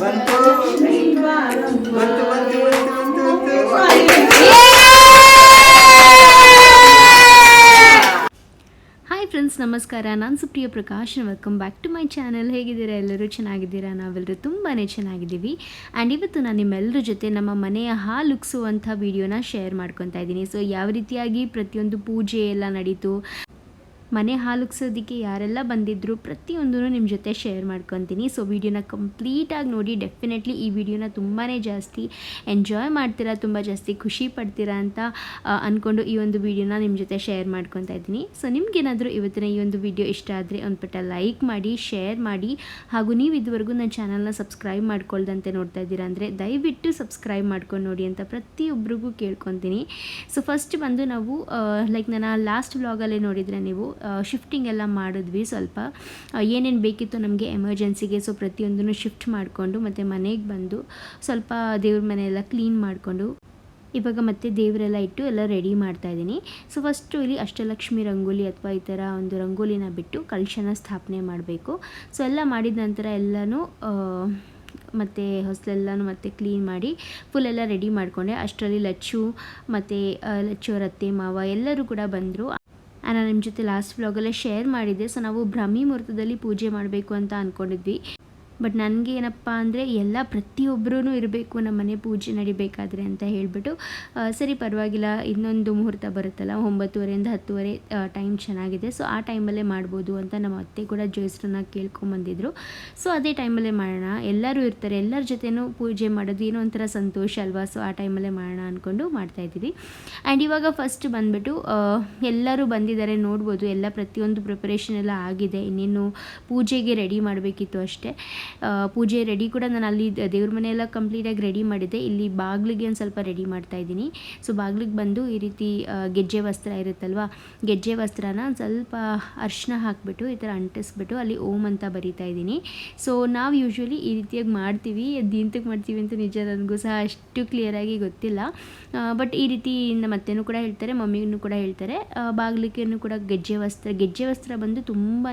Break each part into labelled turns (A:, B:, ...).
A: Hi friends, ನಮಸ್ಕಾರ. ನಾನು Supriya Prakash welcome back to my channel ಹೇಗಿದ್ದೀರಾ ಎಲ್ಲರೂ? ಚೆನ್ನಾಗಿದ್ದೀರಾ? ನಾವೆಲ್ಲರೂ ತುಂಬಾ ಚೆನ್ನಾಗಿದ್ದೀವಿ. ಆ್ಯಂಡ್ ಇವತ್ತು ನಾನು ನಿಮ್ಮೆಲ್ಲರ ಜೊತೆ ನಮ್ಮ ಮನೆಯ ಹಾಲುಕ್ಸುವಂಥ ವಿಡಿಯೋನ ಶೇರ್ ಮಾಡ್ಕೊತಾ ಇದ್ದೀನಿ. ಸೊ ಯಾವ ರೀತಿಯಾಗಿ ಪ್ರತಿಯೊಂದು ಪೂಜೆ ಎಲ್ಲ ನಡೀತು? ಮನೆ ಹಾಲುಗ್ಸೋದಕ್ಕೆ ಯಾರೆಲ್ಲ ಬಂದಿದ್ದರು ಪ್ರತಿಯೊಂದೂ ನಿಮ್ಮ ಜೊತೆ ಶೇರ್ ಮಾಡ್ಕೊತೀನಿ. ಸೊ ವಿಡಿಯೋನ ಕಂಪ್ಲೀಟಾಗಿ ನೋಡಿ ಡೆಫಿನೆಟ್ಲಿ ಈ ವಿಡಿಯೋನ ತುಂಬಾ ಜಾಸ್ತಿ ಎಂಜಾಯ್ ಮಾಡ್ತೀರಾ, ತುಂಬ ಜಾಸ್ತಿ ಖುಷಿ ಪಡ್ತೀರಾ ಅಂತ ಅಂದ್ಕೊಂಡು ಈ ಒಂದು ವಿಡಿಯೋನ ನಿಮ್ಮ ಜೊತೆ ಶೇರ್ ಮಾಡ್ಕೊತಾ ಇದ್ದೀನಿ. ಸೊ ನಿಮಗೇನಾದರೂ ಇವತ್ತಿನ ಈ ಒಂದು ವಿಡಿಯೋ ಇಷ್ಟ ಆದರೆ ಒಂದು ಪುಟ್ಟ ಲೈಕ್ ಮಾಡಿ ಶೇರ್ ಮಾಡಿ, ಹಾಗೂ ನೀವು ಇದುವರೆಗೂ ನನ್ನ ಚಾನಲ್ನ ಸಬ್ಸ್ಕ್ರೈಬ್ ಮಾಡ್ಕೊಳ್ದಂತೆ ನೋಡ್ತಾ ಇದ್ದೀರಾ ಅಂದರೆ ದಯವಿಟ್ಟು ಸಬ್ಸ್ಕ್ರೈಬ್ ಮಾಡ್ಕೊಂಡು ನೋಡಿ ಅಂತ ಪ್ರತಿಯೊಬ್ಬರಿಗೂ ಕೇಳ್ಕೊತೀನಿ. ಸೊ ಫಸ್ಟ್ ಬಂದು ನಾವು ಲೈಕ್ ನನ್ನ ಲಾಸ್ಟ್ ವ್ಲಾಗಲ್ಲೇ ನೋಡಿದರೆ ನೀವು ಶಿಫ್ಟಿಂಗ್ ಎಲ್ಲ ಮಾಡಿದ್ವಿ ಸ್ವಲ್ಪ. ಏನೇನು ಬೇಕಿತ್ತು ನಮಗೆ ಎಮರ್ಜೆನ್ಸಿಗೆ ಸೊ ಪ್ರತಿಯೊಂದನ್ನು ಶಿಫ್ಟ್ ಮಾಡಿಕೊಂಡು ಮತ್ತು ಮನೆಗೆ ಬಂದು ಸ್ವಲ್ಪ ದೇವ್ರ ಮನೆಯೆಲ್ಲ ಕ್ಲೀನ್ ಮಾಡಿಕೊಂಡು ಇವಾಗ ಮತ್ತೆ ದೇವರೆಲ್ಲ ಇಟ್ಟು ಎಲ್ಲ ರೆಡಿ ಮಾಡ್ತಾ ಇದ್ದೀನಿ. ಸೊ ಫಸ್ಟು ಇಲ್ಲಿ ಅಷ್ಟಲಕ್ಷ್ಮಿ ರಂಗೋಲಿ ಅಥವಾ ಈ ಥರ ಒಂದು ರಂಗೋಲಿನ ಬಿಟ್ಟು ಕಲಶನ ಸ್ಥಾಪನೆ ಮಾಡಬೇಕು. ಸೊ ಎಲ್ಲ ಮಾಡಿದ ನಂತರ ಎಲ್ಲನೂ ಮತ್ತು ಹೊಸಲೆಲ್ಲನೂ ಮತ್ತೆ ಕ್ಲೀನ್ ಮಾಡಿ ಫುಲ್ ಎಲ್ಲ ರೆಡಿ ಮಾಡಿಕೊಂಡೆ. ಅಷ್ಟರಲ್ಲಿ ಲಚ್ಚು, ಮತ್ತು ಲಚ್ಚು, ರತ್ತೆ, ಮಾವ ಎಲ್ಲರೂ ಕೂಡ ಬಂದರು. ನಾನು ನಿಮ್ಮ ಜೊತೆ ಲಾಸ್ಟ್ ವ್ಲಾಗಲ್ಲೇ ಶೇರ್ ಮಾಡಿದ್ದೆ. ಸೊ ನಾವು ಬ್ರಹ್ಮಿ ಮುಹೂರ್ತದಲ್ಲಿ ಪೂಜೆ ಮಾಡಬೇಕು ಅಂತ ಅಂದ್ಕೊಂಡಿದ್ವಿ ಬಟ್ ನನಗೆ ಏನಪ್ಪ ಅಂದರೆ ಎಲ್ಲ ಪ್ರತಿಯೊಬ್ಬರೂ ಇರಬೇಕು, ನಮ್ಮ ಮನೆ ಪೂಜೆ ನಡಿಬೇಕಾದ್ರೆ ಅಂತ ಹೇಳಿಬಿಟ್ಟು ಸರಿ ಪರವಾಗಿಲ್ಲ, ಇನ್ನೊಂದು ಮುಹೂರ್ತ ಬರುತ್ತಲ್ಲ, ಒಂಬತ್ತುವರೆಯಿಂದ ಹತ್ತುವರೆ ಟೈಮ್ ಚೆನ್ನಾಗಿದೆ. ಸೊ ಆ ಟೈಮಲ್ಲೇ ಮಾಡ್ಬೋದು ಅಂತ ನಮ್ಮ ಅತ್ತೆ ಕೂಡ ಜೋಯಿಸ್ರನ್ನ ಕೇಳ್ಕೊಂಬಂದಿದ್ರು. ಸೊ ಅದೇ ಟೈಮಲ್ಲೇ ಮಾಡೋಣ. ಎಲ್ಲರೂ ಇರ್ತಾರೆ. ಎಲ್ಲರ ಜೊತೆನೂ ಪೂಜೆ ಮಾಡೋದು ಏನೋ ಒಂಥರ ಸಂತೋಷ ಅಲ್ವಾ? ಸೊ ಆ ಟೈಮಲ್ಲೇ ಮಾಡೋಣ ಅಂದ್ಕೊಂಡು ಮಾಡ್ತಾಯಿದ್ದೀವಿ ಆ್ಯಂಡ್ ಇವಾಗ ಫಸ್ಟ್ ಬಂದುಬಿಟ್ಟು ಎಲ್ಲರೂ ಬಂದಿದ್ದಾರೆ ನೋಡ್ಬೋದು. ಎಲ್ಲ ಪ್ರತಿಯೊಂದು ಪ್ರಿಪರೇಷನ್ ಎಲ್ಲ ಆಗಿದೆ. ಇನ್ನೇನು ಪೂಜೆಗೆ ರೆಡಿ ಮಾಡಬೇಕಿತ್ತು ಅಷ್ಟೇ. ಪೂಜೆ ರೆಡಿ ಕೂಡ ನಾನು ಅಲ್ಲಿ ದೇವ್ರ ಮನೆಯೆಲ್ಲ ಕಂಪ್ಲೀಟಾಗಿ ರೆಡಿ ಮಾಡಿದ್ದೆ. ಇಲ್ಲಿ ಬಾಗಿಲಿಗೆ ಒಂದು ಸ್ವಲ್ಪ ರೆಡಿ ಮಾಡ್ತಾ ಇದ್ದೀನಿ. ಸೊ ಬಾಗಿಲಿಗೆ ಬಂದು ಈ ರೀತಿ ಗೆಜ್ಜೆ ವಸ್ತ್ರ ಇರುತ್ತಲ್ವ? ಗೆಜ್ಜೆ ವಸ್ತ್ರನ ಒಂದು ಸ್ವಲ್ಪ ಅರ್ಶಿನ ಹಾಕಿಬಿಟ್ಟು, ಈ ಥರ ಅಂಟಿಸ್ಬಿಟ್ಟು ಅಲ್ಲಿ ಓಮ್ ಅಂತ ಬರಿತಾ ಇದ್ದೀನಿ. ಸೊ ನಾವು ಯೂಶ್ವಲಿ ಈ ರೀತಿಯಾಗಿ ಮಾಡ್ತೀವಿ. ಅದು ಮಾಡ್ತೀವಿ ಅಂತ ನಿಜ ನನಗೂ ಸಹ ಅಷ್ಟು ಕ್ಲಿಯರಾಗಿ ಗೊತ್ತಿಲ್ಲ. ಬಟ್ ಈ ರೀತಿ ನಮ್ಮ ಅತ್ತೆನೂ ಕೂಡ ಹೇಳ್ತಾರೆ ಮಮ್ಮಿಯನ್ನು ಕೂಡ ಹೇಳ್ತಾರೆ. ಬಾಗಿಲಿಗೆನೂ ಕೂಡ ಗೆಜ್ಜೆ ವಸ್ತ್ರ ಗೆಜ್ಜೆ ವಸ್ತ್ರ ಬಂದು ತುಂಬಾ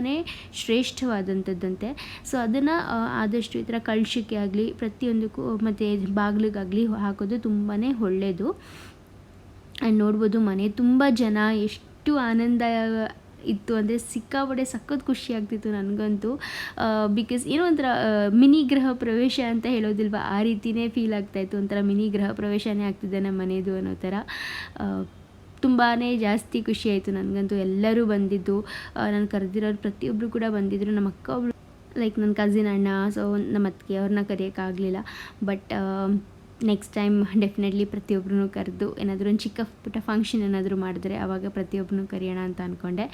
A: ಶ್ರೇಷ್ಠವಾದಂಥದ್ದಂತೆ ಸೊ ಅದನ್ನು ಆದಷ್ಟು ಈ ಥರ ಕಳ್ಶಕ್ಕೆ ಆಗಲಿ, ಪ್ರತಿಯೊಂದಕ್ಕೂ, ಮತ್ತು ಬಾಗಿಲಿಗಾಗಲಿ ಹಾಕೋದು ತುಂಬಾ ಒಳ್ಳೆಯದು ಆ್ಯಂಡ್ ನೋಡ್ಬೋದು ಮನೆ ತುಂಬ ಜನ, ಎಷ್ಟು ಆನಂದ ಇತ್ತು ಅಂದರೆ ಸಿಕ್ಕಾಪಟ್ಟೆ ಸಖತ್ ಖುಷಿ ಆಗ್ತಿತ್ತು ನನಗಂತೂ. ಬಿಕಾಸ್ ಏನೋ ಒಂಥರ ಮಿನಿ ಗೃಹ ಪ್ರವೇಶ ಅಂತ ಹೇಳೋದಿಲ್ವ? ಆ ರೀತಿಯೇ ಫೀಲ್ ಆಗ್ತಾಯಿತ್ತು ಒಂಥರ ಮಿನಿ ಗೃಹ ಪ್ರವೇಶನೇ ಆಗ್ತಿದೆ ನಮ್ಮ ಮನೆಯದು ಅನ್ನೋ ಥರ. ತುಂಬಾ ಜಾಸ್ತಿ ಖುಷಿ ಆಯಿತು ನನಗಂತೂ. ಎಲ್ಲರೂ ಬಂದಿದ್ದು ನಾನು ಕರೆದಿರೋರು ಪ್ರತಿಯೊಬ್ಬರು ಕೂಡ ಬಂದಿದ್ದರು ನಮ್ಮ ಅಕ್ಕ ಒಬ್ಳು ಲೈಕ್ ನನ್ನ ಕಸಿನ್ ಅಣ್ಣ ಸೊ ನಮ್ಮ ಅತ್ತಿಗೆ ಅವ್ರನ್ನ ಕರೆಯೋಕ್ಕಾಗಲಿಲ್ಲ. ಬಟ್ ನೆಕ್ಸ್ಟ್ ಟೈಮ್ ಡೆಫಿನೆಟ್ಲಿ ಪ್ರತಿಯೊಬ್ಬರೂ ಕರೆದು ಏನಾದರೂ ಒಂದು ಚಿಕ್ಕ ಪುಟ್ಟ ಫಂಕ್ಷನ್ ಏನಾದರೂ ಮಾಡಿದ್ರೆ ಆವಾಗ ಪ್ರತಿಯೊಬ್ಬರೂ ಕರೆಯೋಣ ಅಂತ ಅಂದ್ಕೊಂಡೆ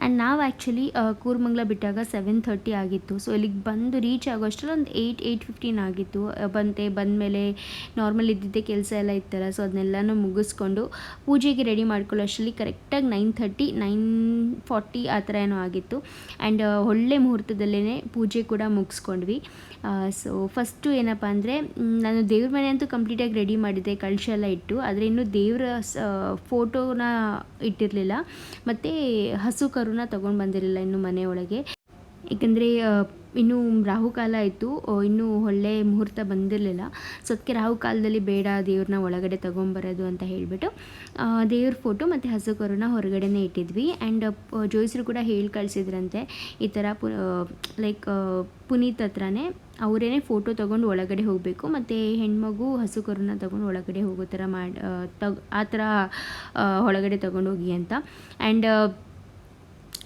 A: ಆ್ಯಂಡ್ ನಾವು ಆ್ಯಕ್ಚುಲಿ ಕೂರ್ಮಂಗ್ಲ ಬಿಟ್ಟಾಗ ಸೆವೆನ್ ಥರ್ಟಿ ಆಗಿತ್ತು. ಸೊ ಇಲ್ಲಿಗೆ ಬಂದು ರೀಚ್ ಆಗೋ ಅಷ್ಟರಲ್ಲಿ ಒಂದು ಏಯ್ಟ್ ಏಯ್ಟ್ ಫಿಫ್ಟೀನ್ ಆಗಿತ್ತು. ಬಂತೆ, ಬಂದಮೇಲೆ ನಾರ್ಮಲ್ ಇದ್ದಿದ್ದೆ ಕೆಲಸ ಎಲ್ಲ ಇತ್ತಲ್ಲ ಸೊ ಅದನ್ನೆಲ್ಲನೂ ಮುಗಿಸ್ಕೊಂಡು ಪೂಜೆಗೆ ರೆಡಿ ಮಾಡ್ಕೊಳ್ಳೋ ಅಷ್ಟರಲ್ಲಿ ಕರೆಕ್ಟಾಗಿ ನೈನ್ ಥರ್ಟಿ ನೈನ್ ಫಾರ್ಟಿ ಆ ಥರ ಏನೋ ಆಗಿತ್ತು. ಆ್ಯಂಡ್ ಒಳ್ಳೆ ಮುಹೂರ್ತದಲ್ಲೇ ಪೂಜೆ ಕೂಡ ಮುಗಿಸ್ಕೊಂಡ್ವಿ. ಸೊ ಫಸ್ಟು ಏನಪ್ಪ ಅಂದರೆ ನಾನು ದೇವ್ರ ಮನೆ ಅಂತೂ ಕಂಪ್ಲೀಟಾಗಿ ರೆಡಿ ಮಾಡಿದ್ದೆ, ಕಳಶ ಎಲ್ಲ ಇಟ್ಟು. ಆದರೆ ಇನ್ನೂ ದೇವರ ಫೋಟೋನ ಇಟ್ಟಿರಲಿಲ್ಲ. ಮತ್ತು ಹಸು ಕರುನ ತೊಗೊಂಡು ಬಂದಿರಲಿಲ್ಲ ಇನ್ನು ಮನೆಯೊಳಗೆ ಏಕೆಂದರೆ ಇನ್ನೂ ರಾಹುಕಾಲ ಇತ್ತು ಇನ್ನೂ ಒಳ್ಳೆ ಮುಹೂರ್ತ ಬಂದಿರಲಿಲ್ಲ. ಸೊ ಅದಕ್ಕೆ ರಾಹುಕಾಲದಲ್ಲಿ ಬೇಡ, ದೇವ್ರನ್ನ ಒಳಗಡೆ ತೊಗೊಂಬರೋದು ಅಂತ ಹೇಳಿಬಿಟ್ಟು ದೇವ್ರ ಫೋಟೋ ಮತ್ತು ಹಸು ಕರುನ ಹೊರಗಡೆನೇ ಇಟ್ಟಿದ್ವಿ. ಆ್ಯಂಡ್ ಜೋಯಿಸರು ಕೂಡ ಹೇಳಿ ಕಳಿಸಿದ್ರಂತೆ, ಈ ಥರ ಪು ಲೈಕ್ ಪುನೀತ್ ಹತ್ರನೇ ಅವರೇನೆ ಫೋಟೋ ತೊಗೊಂಡು ಒಳಗಡೆ ಹೋಗಬೇಕು, ಮತ್ತು ಹೆಣ್ಮಗು ಹಸು ಕರುನ ತೊಗೊಂಡು ಒಳಗಡೆ ಹೋಗೋ ಥರ ಮಾಡಿ ತಗ, ಆ ಥರ ಒಳಗಡೆ ತೊಗೊಂಡು ಹೋಗಿ ಅಂತ. ಆ್ಯಂಡ್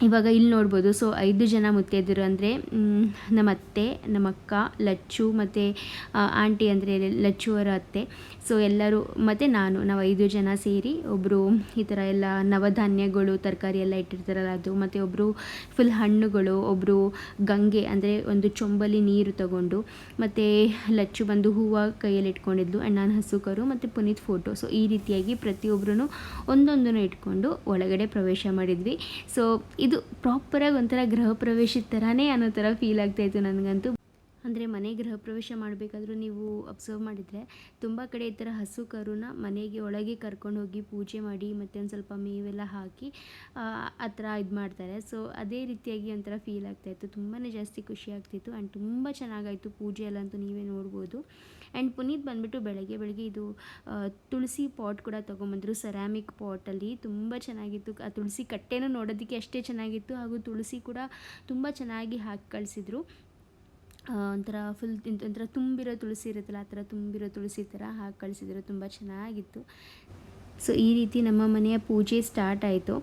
A: ಇವಾಗ ಇಲ್ಲಿ ನೋಡ್ಬೋದು. ಸೊ ಐದು ಜನ ಮುತ್ತೈದರು ಅಂದರೆ ನಮ್ಮ ಅತ್ತೆ, ನಮ್ಮ ಅಕ್ಕ, ಲಚ್ಚು ಮತ್ತು ಆಂಟಿ ಅಂದರೆ ಲಚ್ಚು ಅವರ ಅತ್ತೆ. ಸೊ ಎಲ್ಲರೂ ಮತ್ತು ನಾನು, ನಾವು ಐದು ಜನ ಸೇರಿ ಒಬ್ಬರು ಈ ಥರ ಎಲ್ಲ ನವಧಾನ್ಯಗಳು, ತರಕಾರಿ ಎಲ್ಲ ಇಟ್ಟಿರ್ತಾರಲ್ಲ ಅದು, ಮತ್ತು ಒಬ್ಬರು ಫುಲ್ ಹಣ್ಣುಗಳು ಒಬ್ಬರು ಗಂಗೆ ಅಂದರೆ ಒಂದು ಚೊಂಬಲಿ ನೀರು ತಗೊಂಡು, ಮತ್ತು ಲಚ್ಚು ಬಂದು ಹೂವು ಕೈಯಲ್ಲಿ ಇಟ್ಕೊಂಡಿದ್ಲು ಆ್ಯಂಡ್ ನಾನು ಹಸುಕರು ಮತ್ತು ಪುನೀತ್ ಫೋಟೋ ಸೊ ಈ ರೀತಿಯಾಗಿ ಪ್ರತಿಯೊಬ್ಬರೂ ಒಂದೊಂದನ್ನು ಇಟ್ಕೊಂಡು ಒಳಗಡೆ ಪ್ರವೇಶ ಮಾಡಿದ್ವಿ. ಸೊ ಇದು ಪ್ರಾಪರಾಗಿ ಒಂಥರ ಗೃಹ ಪ್ರವೇಶದ ಥರನೇ ಅನ್ನೋ ಥರ ಫೀಲ್ ಆಗ್ತಾಯಿತ್ತು ನನಗಂತೂ. ಅಂದರೆ ಮನೆ ಗೃಹ ಪ್ರವೇಶ ಮಾಡಬೇಕಾದ್ರೂ ನೀವು ಅಬ್ಸರ್ವ್ ಮಾಡಿದರೆ ತುಂಬ ಕಡೆ ಈ ಥರ ಹಸು ಕರುನ ಮನೆಗೆ ಒಳಗೆ ಕರ್ಕೊಂಡು ಹೋಗಿ ಪೂಜೆ ಮಾಡಿ ಮತ್ತು ಒಂದು ಸ್ವಲ್ಪ ಮೇವೆಲ್ಲ ಹಾಕಿ, ಆ ಥರ ಇದು ಮಾಡ್ತಾರೆ. ಸೊ ಅದೇ ರೀತಿಯಾಗಿ ಒಂಥರ ಫೀಲ್ ಆಗ್ತಾಯಿತ್ತು ತುಂಬಾ ಜಾಸ್ತಿ ಖುಷಿ ಆಗ್ತಿತ್ತು. ಆ್ಯಂಡ್ ತುಂಬ ಚೆನ್ನಾಗಾಯಿತು. ಪೂಜೆ ಎಲ್ಲ ಅಂತೂ ನೀವೇ ನೋಡ್ಬೋದು. ಆ್ಯಂಡ್ ಪುನೀತ್ ಬಂದುಬಿಟ್ಟು ಬೆಳಗ್ಗೆ ಬೆಳಗ್ಗೆ ಇದು ತುಳಸಿ ಪಾಟ್ ಕೂಡ ತೊಗೊಂಬಂದರು ಸೆರಾಮಿಕ್ ಪಾಟಲ್ಲಿ ತುಂಬ ಚೆನ್ನಾಗಿತ್ತು ಆ ತುಳಸಿ ಕಟ್ಟೆನೂ ನೋಡೋದಕ್ಕೆ ಅಷ್ಟೇ ಚೆನ್ನಾಗಿತ್ತು ಹಾಗೂ ತುಳಸಿ ಕೂಡ ತುಂಬ ಚೆನ್ನಾಗಿ ಹಾಕಿ ಕಳಿಸಿದ್ರು ಒಂಥರ ಫುಲ್ ಒಂಥರ ತುಂಬಿರೋ ತುಳಸಿ ಇರುತ್ತಲ್ಲ ಆ ಥರ ತುಂಬಿರೋ ತುಳಸಿ ಥರ ಹಾಕಿ ಕಳಿಸಿದ್ರು ತುಂಬ ಚೆನ್ನಾಗಿತ್ತು ಸೊ ಈ ರೀತಿ ನಮ್ಮ ಮನೆಯ ಪೂಜೆ ಸ್ಟಾರ್ಟ್ ಆಯಿತು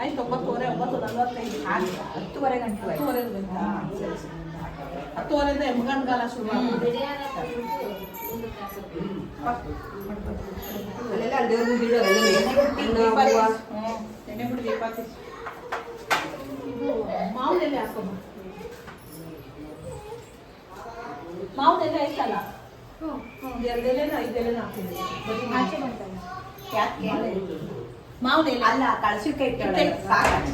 B: ಆಯ್ತು ಒಂಬತ್ತುವರೆ ಒಂಬತ್ತು ನಲ್ವತ್ತೈದು ಹತ್ತುವರೆ ಗಂಟೆ ಹತ್ತುವರೆ ಗಂಟೆ ಹತ್ತುವರೆಯಿಂದ ಎಮ್ಗಣ್ಗಾಲ ಶುರು ಆಗುತ್ತೆ. ದೀಪ ಹಚ್ಚಿ. ಹ್ಮ್, ಎಣ್ಣೆ ಬಿಟ್ಟು ದೀಪ ಹಚ್ಚಿ. ಇದು ಮಾವಿನ ಎಲೆ ಹಾಕೋಮ್ಮ ಮಾವಿನ ಎಲೆ ಐತಲ್ಲ ಒಂದು ಎರಡು ಎಲೆನ ಹಾಕ್ತೀನಿ ಯಾಕೆ? ಮಾವಿನ ಎಲೆ.
C: ಅಲ್ಲ ಕಳ್ಸಿಕಾಯಿ
B: ಇಟ್ಟೆ ಸಾಕು.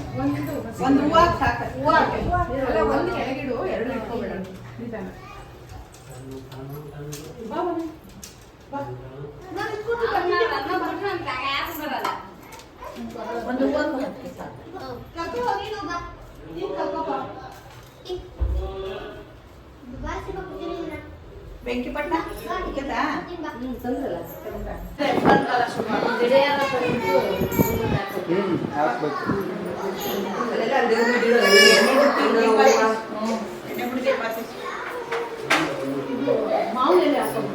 B: ಒಂದು ಹೂವು ಸಾಕು ಹೂವು ಅಲ್ಲ
C: ಒಂದು ಕೆಳಗಿಡು ಎರಡು ಇಟ್ಕೋಬೇಡ. ನಿಧಾನ.
B: ಬಾ. ನಾನು. ಒಂದು ಹೂವು ಹಾಕಿ. ಸಾಕು. ನೀನ್ ಕರ್ಕೊ ಬಾ. ಬೆಂಕಿ ಪಟ್ಟ? ಇಕ್ಕತ್ತಾ? ಹ್ಮ್, ಎಣ್ಣೆ ಬಿಟ್ಟು ದೀಪ ಹಚ್ಚಿ. ಇದು ಮಾವಿನ ಎಲೆ ಹಾಕೋಮ್ಮ.